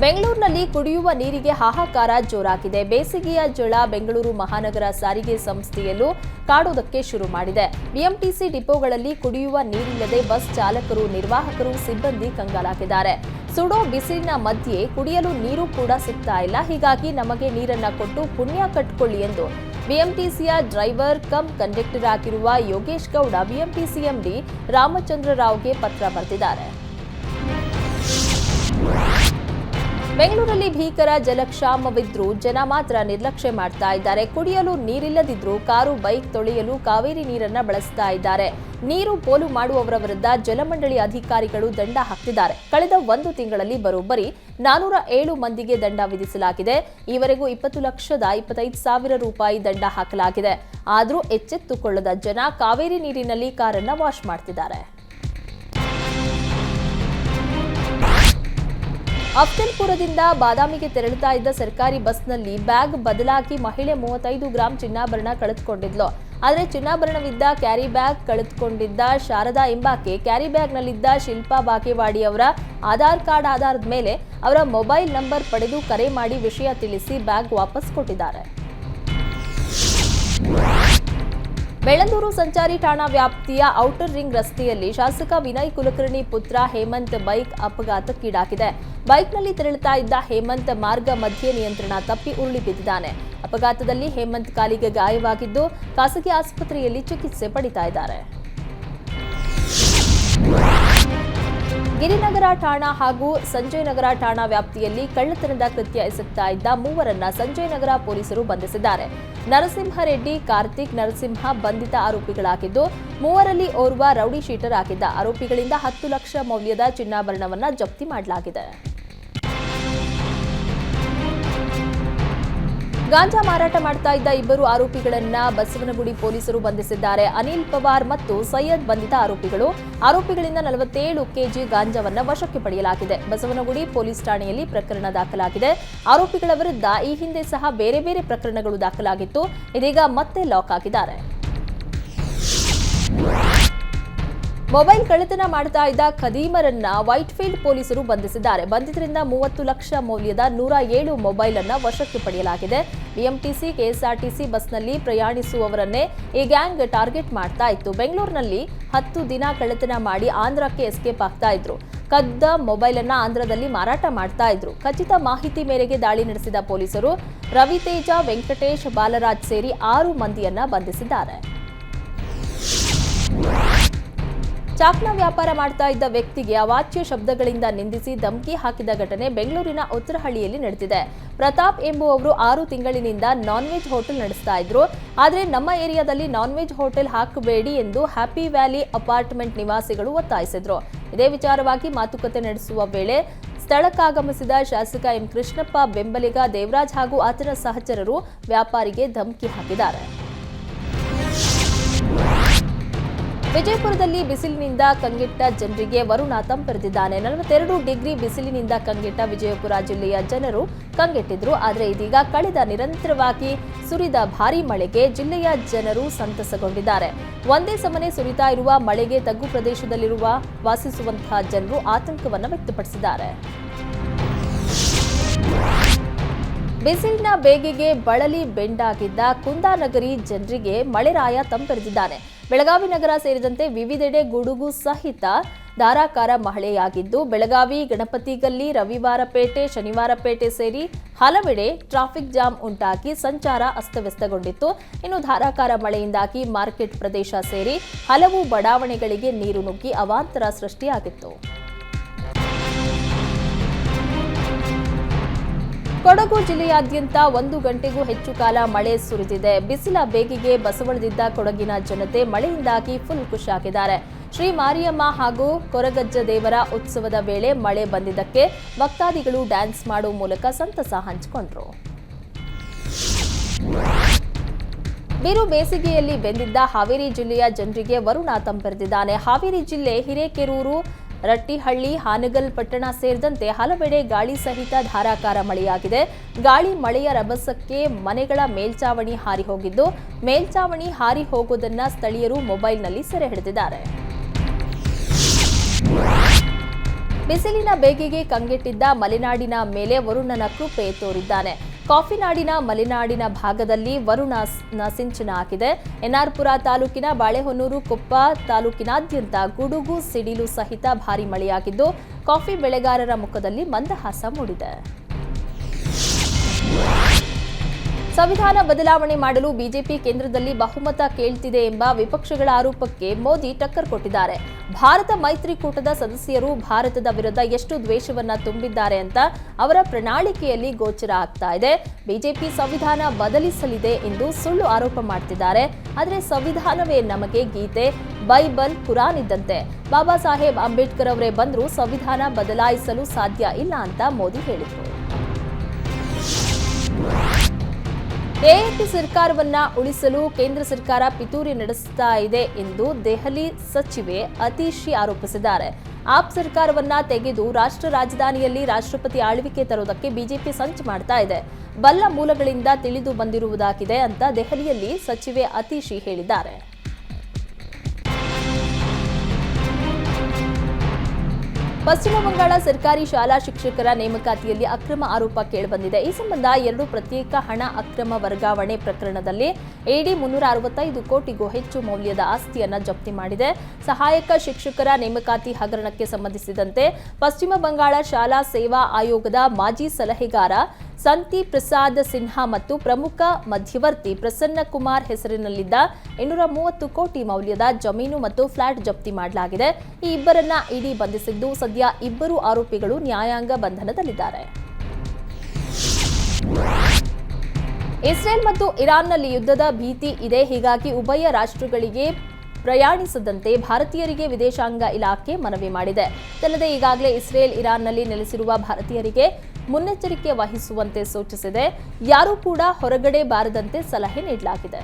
ಬೆಂಗಳೂರಿನಲ್ಲಿ ಕುಡಿಯುವ ನೀರಿಗೆ ಹಾಹಾಕಾರ ಜೋರಾಗಿದೆ. ಬೇಸಿಗೆಯ ಜಳ ಬೆಂಗಳೂರು ಮಹಾನಗರ ಸಾರಿಗೆ ಸಂಸ್ಥೆಯಲ್ಲೂ ಕಾಡುವುದಕ್ಕೆ ಶುರು ಮಾಡಿದೆ. ಬಿಎಂಟಿಸಿ ಡಿಪೋಗಳಲ್ಲಿ ಕುಡಿಯುವ ನೀರಿಲ್ಲದೆ ಬಸ್ ಚಾಲಕರು, ನಿರ್ವಾಹಕರು, ಸಿಬ್ಬಂದಿ ಕಂಗಾಲಾಗಿದ್ದಾರೆ. ಸುಡೋ ಬಿಸಿಲಿನ ಮಧ್ಯೆ ಕುಡಿಯಲು ನೀರು ಕೂಡ ಸಿಗ್ತಾ ಇಲ್ಲ. ಹೀಗಾಗಿ ನಮಗೆ ನೀರನ್ನ ಕೊಟ್ಟು ಪುಣ್ಯ ಕಟ್ಕೊಳ್ಳಿ ಎಂದು ಬಿಎಂಟಿಸಿಯ ಡ್ರೈವರ್ ಕಮ್ ಕಂಡಕ್ಟರ್ ಆಗಿರುವ ಯೋಗೇಶ್ ಗೌಡ, ಬಿಎಂಟಿಸಿ ಎಂಡಿ ರಾಮಚಂದ್ರ ರಾವ್ಗೆ ಪತ್ರ ಬರೆದಿದ್ದಾರೆ. ಬೆಂಗಳೂರಲ್ಲಿ ಭೀಕರ ಜಲಕ್ಷಾಮವಿದ್ರೂ ಜನ ಮಾತ್ರ ನಿರ್ಲಕ್ಷ್ಯ ಮಾಡ್ತಾ ಇದ್ದಾರೆ. ಕುಡಿಯಲು ನೀರಿಲ್ಲದಿದ್ರೂ ಕಾರು, ಬೈಕ್ ತೊಳೆಯಲು ಕಾವೇರಿ ನೀರನ್ನ ಬಳಸ್ತಾ ಇದ್ದಾರೆ. ನೀರು ಪೋಲು ಮಾಡುವವರ ವಿರುದ್ಧ ಜಲಮಂಡಳಿ ಅಧಿಕಾರಿಗಳು ದಂಡ ಹಾಕ್ತಿದ್ದಾರೆ. ಕಳೆದ ಒಂದು ತಿಂಗಳಲ್ಲಿ ಬರೋಬ್ಬರಿ ನಾನೂರ ಏಳು ಮಂದಿಗೆ ದಂಡ ವಿಧಿಸಲಾಗಿದೆ. ಈವರೆಗೂ ಇಪ್ಪತ್ತು ಲಕ್ಷದ ಇಪ್ಪತ್ತೈದು ಸಾವಿರ ರೂಪಾಯಿ ದಂಡ ಹಾಕಲಾಗಿದೆ. ಆದರೂ ಎಚ್ಚೆತ್ತುಕೊಳ್ಳದ ಜನ ಕಾವೇರಿ ನೀರಿನಲ್ಲಿ ಕಾರನ್ನ ವಾಶ್ ಮಾಡ್ತಿದ್ದಾರೆ. ಅಫ್ಜಲ್ಪುರದಿಂದ ಬಾದಾಮಿಗೆ ತೆರಳುತ್ತಾ ಇದ್ದ ಸರ್ಕಾರಿ ಬಸ್ನಲ್ಲಿ ಬ್ಯಾಗ್ ಬದಲಾಗಿ ಮಹಿಳೆ ಮೂವತ್ತೈದು ಗ್ರಾಂ ಚಿನ್ನಾಭರಣ ಕಳೆದುಕೊಂಡಿದ್ಲು. ಆದರೆ ಚಿನ್ನಾಭರಣವಿದ್ದ ಕ್ಯಾರಿ ಬ್ಯಾಗ್ ಕಳೆದುಕೊಂಡಿದ್ದ ಶಾರದಾ ಎಂಬಾಕೆ ಕ್ಯಾರಿ ಬ್ಯಾಗ್ನಲ್ಲಿದ್ದ ಶಿಲ್ಪಾ ಬಾಕಿವಾಡಿ ಅವರ ಆಧಾರ್ ಕಾರ್ಡ್ ಆಧಾರದ ಮೇಲೆ ಅವರ ಮೊಬೈಲ್ ನಂಬರ್ ಪಡೆದು ಕರೆ ಮಾಡಿ ವಿಷಯ ತಿಳಿಸಿ ಬ್ಯಾಗ್ ವಾಪಸ್ ಕೊಟ್ಟಿದ್ದಾರೆ. ಬೆಳ್ಳಂದೂರು ಸಂಚಾರಿ ಠಾಣಾ ವ್ಯಾಪ್ತಿಯ ಔಟರ್ ರಿಂಗ್ ರಸ್ತೆಯಲ್ಲಿ ಶಾಸಕ ವಿನಯ್ ಕುಲಕರ್ಣಿ ಪುತ್ರ ಹೇಮಂತ್ ಬೈಕ್ ಅಪಘಾತಕ್ಕೀಡಾಗಿದೆ ಬೈಕ್ನಲ್ಲಿ ತೆರಳುತ್ತಾ ಇದ್ದ ಹೇಮಂತ್ ಮಾರ್ಗ ಮಧ್ಯೆ ನಿಯಂತ್ರಣ ತಪ್ಪಿ ಉರುಳಿ ಬಿದ್ದಿದ್ದಾನೆ. ಅಪಘಾತದಲ್ಲಿ ಹೇಮಂತ್ ಕಾಲಿಗೆ ಗಾಯವಾಗಿದ್ದು ಖಾಸಗಿ ಆಸ್ಪತ್ರೆಯಲ್ಲಿ ಚಿಕಿತ್ಸೆ ಪಡಿತಾ ಇದ್ದಾರೆ. ಗಿರಿನಗರ ಠಾಣಾ ಹಾಗೂ ಸಂಜಯ್ ನಗರ ಠಾಣಾ ವ್ಯಾಪ್ತಿಯಲ್ಲಿ ಕಳ್ಳತನದ ಕೃತ್ಯ ಎಸಗ್ತಾ ಇದ್ದ ಮೂವರನ್ನ ಸಂಜಯ್ ನಗರ ಪೊಲೀಸರು ಬಂಧಿಸಿದ್ದಾರೆ. ನರಸಿಂಹರೆಡ್ಡಿ ಕಾರ್ತಿಕ್ ನರಸಿಂಹ ಬಂಧಿತ ಆರೋಪಿಗಳಾಗಿದ್ದು, ಮೂವರಲ್ಲಿ ಓರ್ವ ರೌಡಿ ಶೀಟರ್ ಆಗಿದ್ದ ಆರೋಪಿಗಳಿಂದ ಹತ್ತು ಲಕ್ಷ ಮೌಲ್ಯದ ಚಿನ್ನಾಭರಣವನ್ನು ಜಪ್ತಿ ಮಾಡಲಾಗಿದೆ. ಗಾಂಜಾ ಮಾರಾಟ ಮಾಡ್ತಾ ಇದ್ದ ಇಬ್ಬರು ಆರೋಪಿಗಳನ್ನ ಬಸವನಗುಡಿ ಪೊಲೀಸರು ಬಂಧಿಸಿದ್ದಾರೆ. ಅನಿಲ್ ಪವಾರ್ ಮತ್ತು ಸೈಯದ್ ಬಂಧಿತ ಆರೋಪಿಗಳು. ಆರೋಪಿಗಳಿಂದ ನಲವತ್ತೇಳು ಕೆಜಿ ಗಾಂಜಾವನ್ನ ವಶಕ್ಕೆ ಪಡೆಯಲಾಗಿದೆ. ಬಸವನಗುಡಿ ಪೊಲೀಸ್ ಠಾಣೆಯಲ್ಲಿ ಪ್ರಕರಣ ದಾಖಲಾಗಿದೆ. ಆರೋಪಿಗಳ ವಿರುದ್ಧ ಈ ಹಿಂದೆ ಸಹ ಬೇರೆ ಬೇರೆ ಪ್ರಕರಣಗಳು ದಾಖಲಾಗಿತ್ತು. ಇದೀಗ ಮತ್ತೆ ಲಾಕ್ ಆಗಿದ್ದಾರೆ. ಮೊಬೈಲ್ ಕಳ್ಳತನ ಮಾಡ್ತಾ ಇದ್ದ ಖದೀಮರನ್ನ ವೈಟ್ಫೀಲ್ಡ್ ಪೊಲೀಸರು ಬಂಧಿಸಿದ್ದಾರೆ. ಬಂಧಿತರಿಂದ ಮೂವತ್ತು ಲಕ್ಷ ಮೌಲ್ಯದ ನೂರ ಏಳು ಮೊಬೈಲ್ ಅನ್ನ ವಶಕ್ಕೆ ಪಡೆಯಲಾಗಿದೆ. ಬಿಎಂಟಿಸಿ ಕೆಎಸ್ಆರ್ಟಿಸಿ ಬಸ್ನಲ್ಲಿ ಪ್ರಯಾಣಿಸುವವರನ್ನೇ ಈ ಗ್ಯಾಂಗ್ ಟಾರ್ಗೆಟ್ ಮಾಡ್ತಾ ಇತ್ತು. ಬೆಂಗಳೂರಿನಲ್ಲಿ ಹತ್ತು ದಿನ ಕಳ್ಳತನ ಮಾಡಿ ಆಂಧ್ರಕ್ಕೆ ಎಸ್ಕೇಪ್ ಆಗ್ತಾ ಇದ್ರು. ಕದ್ದ ಮೊಬೈಲ್ ಅನ್ನ ಆಂಧ್ರದಲ್ಲಿ ಮಾರಾಟ ಮಾಡ್ತಾ ಇದ್ರು. ಖಚಿತ ಮಾಹಿತಿ ಮೇರೆಗೆ ದಾಳಿ ನಡೆಸಿದ ಪೊಲೀಸರು ರವಿತೇಜ ವೆಂಕಟೇಶ್ ಬಾಲರಾಜ್ ಸೇರಿ ಆರು ಮಂದಿಯನ್ನ ಬಂಧಿಸಿದ್ದಾರೆ. ಚಾಕ್ನ ವ್ಯಾಪಾರ ಮಾಡ್ತಾ ಇದ್ದ ವ್ಯಕ್ತಿಗೆ ಅವಾಚ್ಯ ಶಬ್ದಗಳಿಂದ ನಿಂದಿಸಿ ಧಮಕಿ ಹಾಕಿದ ಘಟನೆ ಬೆಂಗಳೂರಿನ ಉತ್ತರಹಳ್ಳಿಯಲ್ಲಿ ನಡೆದಿದೆ. ಪ್ರತಾಪ್ ಎಂಬುವವರು ಆರು ತಿಂಗಳಿನಿಂದ ನಾನ್ ವೆಜ್ ಹೋಟೆಲ್ ನಡೆಸ್ತಾ ಇದ್ರು. ಆದರೆ ನಮ್ಮ ಏರಿಯಾದಲ್ಲಿ ನಾನ್ ವೆಜ್ ಹೋಟೆಲ್ ಹಾಕಬೇಡಿ ಎಂದು ಹ್ಯಾಪಿ ವ್ಯಾಲಿ ಅಪಾರ್ಟ್ಮೆಂಟ್ ನಿವಾಸಿಗಳು ಒತ್ತಾಯಿಸಿದ್ರು. ಇದೇ ವಿಚಾರವಾಗಿ ಮಾತುಕತೆ ನಡೆಸುವ ವೇಳೆ ಸ್ಥಳಕ್ಕಾಗಮಿಸಿದ ಶಾಸಕ ಎಂ ಕೃಷ್ಣಪ್ಪ ಬೆಂಬಲಿಗ ದೇವರಾಜ್ ಹಾಗೂ ಆತನ ಸಹಚರರು ವ್ಯಾಪಾರಿಗೆ ಧಮಕಿ ಹಾಕಿದ್ದಾರೆ. ವಿಜಯಪುರದಲ್ಲಿ ಬಿಸಿಲಿನಿಂದ ಕಂಗೆಟ್ಟ ಜನರಿಗೆ ವರುಣ ತಂಪೆರೆದಿದ್ದಾನೆ ನಲವತ್ತೆರಡು ಡಿಗ್ರಿ ಬಿಸಿಲಿನಿಂದ ಕಂಗೆಟ್ಟ ವಿಜಯಪುರ ಜಿಲ್ಲೆಯ ಜನರು ಕಂಗೆಟ್ಟಿದ್ರು. ಆದರೆ ಇದೀಗ ಕಳೆದ ನಿರಂತರವಾಗಿ ಸುರಿದ ಭಾರೀ ಮಳೆಗೆ ಜಿಲ್ಲೆಯ ಜನರು ಸಂತಸಗೊಂಡಿದ್ದಾರೆ. ಒಂದೇ ಸಮನೆ ಸುರಿತಾ ಇರುವ ಮಳೆಗೆ ತಗ್ಗು ಪ್ರದೇಶದಲ್ಲಿರುವ ವಾಸಿಸುವಂತಹ ಜನರು ಆತಂಕವನ್ನು ವ್ಯಕ್ತಪಡಿಸಿದ್ದಾರೆ. ಬಿಸಿಲಿನ ಬೇಗೆಗೆ ಬಳಲಿ ಬೆಂಡಾಗಿದ್ದ ಕುಂದಾನಗರಿ ಜನರಿಗೆ ಮಳೆರಾಯ ತಂಪೆರೆದಿದ್ದಾನೆ ಬೆಳಗಾವಿ ನಗರ ಸೇರಿದಂತೆ ವಿವಿಧೆಡೆ ಗುಡುಗು ಸಹಿತ ಧಾರಾಕಾರ ಮಳೆಯಾಗಿದ್ದು, ಬೆಳಗಾವಿ, ಗಣಪತಿಗಲ್ಲಿ ರವಿವಾರಪೇಟೆ ಶನಿವಾರಪೇಟೆ ಸೇರಿ ಹಲವೆಡೆ ಟ್ರಾಫಿಕ್ ಜಾಮ್ ಉಂಟಾಗಿ ಸಂಚಾರ ಅಸ್ತವ್ಯಸ್ತಗೊಂಡಿತ್ತು. ಇನ್ನು ಧಾರಾಕಾರ ಮಳೆಯಿಂದಾಗಿ ಮಾರ್ಕೆಟ್ ಪ್ರದೇಶ ಸೇರಿ ಹಲವು ಬಡಾವಣೆಗಳಿಗೆ ನೀರು ನುಗ್ಗಿ ಅವಾಂತರ ಸೃಷ್ಟಿಯಾಗಿತ್ತು. ಕೊಡಗು ಜಿಲ್ಲೆಯಾದ್ಯಂತ ಒಂದು ಗಂಟೆಗೂ ಹೆಚ್ಚು ಕಾಲ ಮಳೆ ಸುರಿದಿದೆ. ಬಿಸಿಲ ಬೇಗಿಗೆ ಬಸವಳದಿದ್ದ ಕೊಡಗಿನ ಜನತೆ ಮಳೆಯಿಂದಾಗಿ ಫುಲ್ ಖುಷಿಯಾಗಿದ್ದಾರೆ ಶ್ರೀ ಮಾರಿಯಮ್ಮ ಹಾಗೂ ಕೊರಗಜ್ಜ ದೇವರ ಉತ್ಸವದ ವೇಳೆ ಮಳೆ ಬಂದಿದ್ದಕ್ಕೆ ಭಕ್ತಾದಿಗಳು ಡ್ಯಾನ್ಸ್ ಮಾಡುವ ಮೂಲಕ ಸಂತಸ ಹಂಚಿಕೊಂಡ್ರು. ಬಿರು ಬೇಸಿಗೆಯಲ್ಲಿ ಬೆಂದಿದ್ದ ಹಾವೇರಿ ಜಿಲ್ಲೆಯ ಜನರಿಗೆ ವರುಣ ತಂಪೆರೆದಿದ್ದಾನೆ ಹಾವೇರಿ ಜಿಲ್ಲೆ ಹಿರೇಕೆರೂರು ರಟ್ಟಿಹಳ್ಳಿ, ಹಾನಗಲ್, ಪಟ್ಟಣ ಸೇರಿದಂತೆ ಹಲವೆಡೆ ಗಾಳಿ ಸಹಿತ ಧಾರಾಕಾರ ಮಳೆಯಾಗಿದೆ. ಗಾಳಿ ಮಳೆಯ ರಭಸಕ್ಕೆ ಮನೆಗಳ ಮೇಲ್ಚಾವಣಿ ಹಾರಿ ಹೋಗಿದ್ದು, ಮೇಲ್ಚಾವಣಿ ಹಾರಿ ಹೋಗೋದನ್ನ ಸ್ಥಳೀಯರು ಮೊಬೈಲ್ನಲ್ಲಿ ಸೆರೆ ಹಿಡಿದಿದ್ದಾರೆ. ಬಿಸಿಲಿನ ಬೇಗೆಗೆ ಕಂಗೆಟ್ಟಿದ್ದ ಮಲೆನಾಡಿನ ಮೇಲೆ ವರುಣನ ಕೃಪೆ ತೋರಿದ್ದಾನೆ. ಕಾಫಿ ನಾಡಿನ ಮಲೆನಾಡಿನ ಭಾಗದಲ್ಲಿ ವರುಣ ಸಿಂಚನ ಹಾಕಿದೆ. ಎನ್ಆರ್ಪುರ ತಾಲೂಕಿನ ಬಾಳೆಹೊನ್ನೂರು, ಕೊಪ್ಪ ತಾಲೂಕಿನಾದ್ಯಂತ ಗುಡುಗು, ಸಿಡಿಲು ಸಹಿತ ಭಾರಿ ಮಳೆಯಾಗಿದ್ದು, ಕಾಫಿ ಬೆಳೆಗಾರರ ಮುಖದಲ್ಲಿ ಮಂದಹಾಸ ಮೂಡಿದೆ. ಸಂವಿಧಾನ ಬದಲಾವಣೆ ಮಾಡಲು ಬಿಜೆಪಿ ಕೇಂದ್ರದಲ್ಲಿ ಬಹುಮತ ಕೇಳ್ತಿದೆ ಎಂಬ ವಿಪಕ್ಷಗಳ ಆರೋಪಕ್ಕೆ ಮೋದಿ ಟಕ್ಕರ್ ಕೊಟ್ಟಿದ್ದಾರೆ. ಭಾರತ ಮೈತ್ರಿಕೂಟದ ಸದಸ್ಯರು ಭಾರತದ ವಿರುದ್ಧ ಎಷ್ಟು ದ್ವೇಷವನ್ನ ತುಂಬಿದ್ದಾರೆ ಅಂತ ಅವರ ಪ್ರಣಾಳಿಕೆಯಲ್ಲಿ ಗೋಚರ ಆಗ್ತಾ ಇದೆ. ಬಿಜೆಪಿ ಸಂವಿಧಾನ ಬದಲಿಸಲಿದೆ ಎಂದು ಸುಳ್ಳು ಆರೋಪ ಮಾಡ್ತಿದ್ದಾರೆ. ಆದರೆ ಸಂವಿಧಾನವೇ ನಮಗೆ ಗೀತೆ, ಬೈಬಲ್, ಕುರಾನ್ ಇದ್ದಂತೆ. ಬಾಬಾ ಸಾಹೇಬ್ ಅಂಬೇಡ್ಕರ್ ಅವರೇ ಬಂದರೂ ಸಂವಿಧಾನ ಬದಲಾಯಿಸಲು ಸಾಧ್ಯ ಇಲ್ಲ ಅಂತ ಮೋದಿ ಹೇಳಿದರು. ಎಎಪಿ ಸರ್ಕಾರವನ್ನ ಉಳಿಸಲು ಕೇಂದ್ರ ಸರ್ಕಾರ ಪಿತೂರಿ ನಡೆಸ್ತಾ ಇದೆ ಎಂದು ದೆಹಲಿ ಸಚಿವೆ ಅತೀಶಿ ಆರೋಪಿಸಿದ್ದಾರೆ. ಆಪ್ ಸರ್ಕಾರವನ್ನ ತೆಗೆದು ರಾಷ್ಟ್ರ ರಾಜಧಾನಿಯಲ್ಲಿ ರಾಷ್ಟ್ರಪತಿ ಆಳ್ವಿಕೆ ತರುವುದಕ್ಕೆ ಬಿಜೆಪಿ ಸಂಚು ಮಾಡ್ತಾ ಇದೆ. ಬಲ್ಲ ಮೂಲಗಳಿಂದ ತಿಳಿದು ಬಂದಿರುವುದಾಗಿದೆ ಅಂತ ದೆಹಲಿಯಲ್ಲಿ ಸಚಿವೆ ಅತೀಶಿ ಹೇಳಿದ್ದಾರೆ. ಪಶ್ಚಿಮ ಬಂಗಾಳ ಸರ್ಕಾರಿ ಶಾಲಾ ಶಿಕ್ಷಕರ ನೇಮಕಾತಿಯಲ್ಲಿ ಅಕ್ರಮ ಆರೋಪ ಕೇಳಿಬಂದಿದೆ. ಈ ಸಂಬಂಧ ಎರಡು ಪ್ರತ್ಯೇಕ ಹಣ ಅಕ್ರಮ ವರ್ಗಾವಣೆ ಪ್ರಕರಣದಲ್ಲಿ ಎಡಿ ಮುನ್ನೂರ ಅರವತ್ತೈದು ಕೋಟಿಗೂ ಹೆಚ್ಚು ಮೌಲ್ಯದ ಆಸ್ತಿಯನ್ನು ಜಪ್ತಿ ಮಾಡಿದೆ. ಸಹಾಯಕ ಶಿಕ್ಷಕರ ನೇಮಕಾತಿ ಹಗರಣಕ್ಕೆ ಸಂಬಂಧಿಸಿದಂತೆ ಪಶ್ಚಿಮ ಬಂಗಾಳ ಶಾಲಾ ಸೇವಾ ಆಯೋಗದ ಮಾಜಿ ಸಲಹೆಗಾರ ಸಂತಿ ಪ್ರಸಾದ್ ಸಿನ್ಹಾ ಮತ್ತು ಪ್ರಮುಖ ಮಧ್ಯವರ್ತಿ ಪ್ರಸನ್ನ ಕುಮಾರ್ ಹೆಸರಿನಲ್ಲಿದ್ದ ಇನ್ನೂರ ಮೂವತ್ತು ಕೋಟಿ ಮೌಲ್ಯದ ಜಮೀನು ಮತ್ತು ಫ್ಲಾಟ್ ಜಪ್ತಿ ಮಾಡಲಾಗಿದೆ. ಈ ಇಬ್ಬರನ್ನ ಇಡಿ ಬಂಧಿಸಿದ್ದು ಸದ್ಯ ಇಬ್ಬರು ಆರೋಪಿಗಳು ನ್ಯಾಯಾಂಗ ಬಂಧನದಲ್ಲಿದ್ದಾರೆ. ಇಸ್ರೇಲ್ ಮತ್ತು ಇರಾನ್ನಲ್ಲಿ ಯುದ್ಧದ ಭೀತಿ ಇದೆ. ಹೀಗಾಗಿ ಉಭಯ ರಾಷ್ಟ್ರಗಳಿಗೆ ಪ್ರಯಾಣಿಸದಂತೆ ಭಾರತೀಯರಿಗೆ ವಿದೇಶಾಂಗ ಇಲಾಖೆ ಮನವಿ ಮಾಡಿದೆ. ಇದಲ್ಲದೆ ಈಗಾಗಲೇ ಇಸ್ರೇಲ್ ಇರಾನ್ನಲ್ಲಿ ನೆಲೆಸಿರುವ ಭಾರತೀಯರಿಗೆ ಮುನ್ನೆಚ್ಚರಿಕೆ ವಹಿಸುವಂತೆ ಸೂಚಿಸಿದೆ. ಯಾರೂ ಕೂಡ ಹೊರಗಡೆ ಬಾರದಂತೆ ಸಲಹೆ ನೀಡಲಾಗಿದೆ.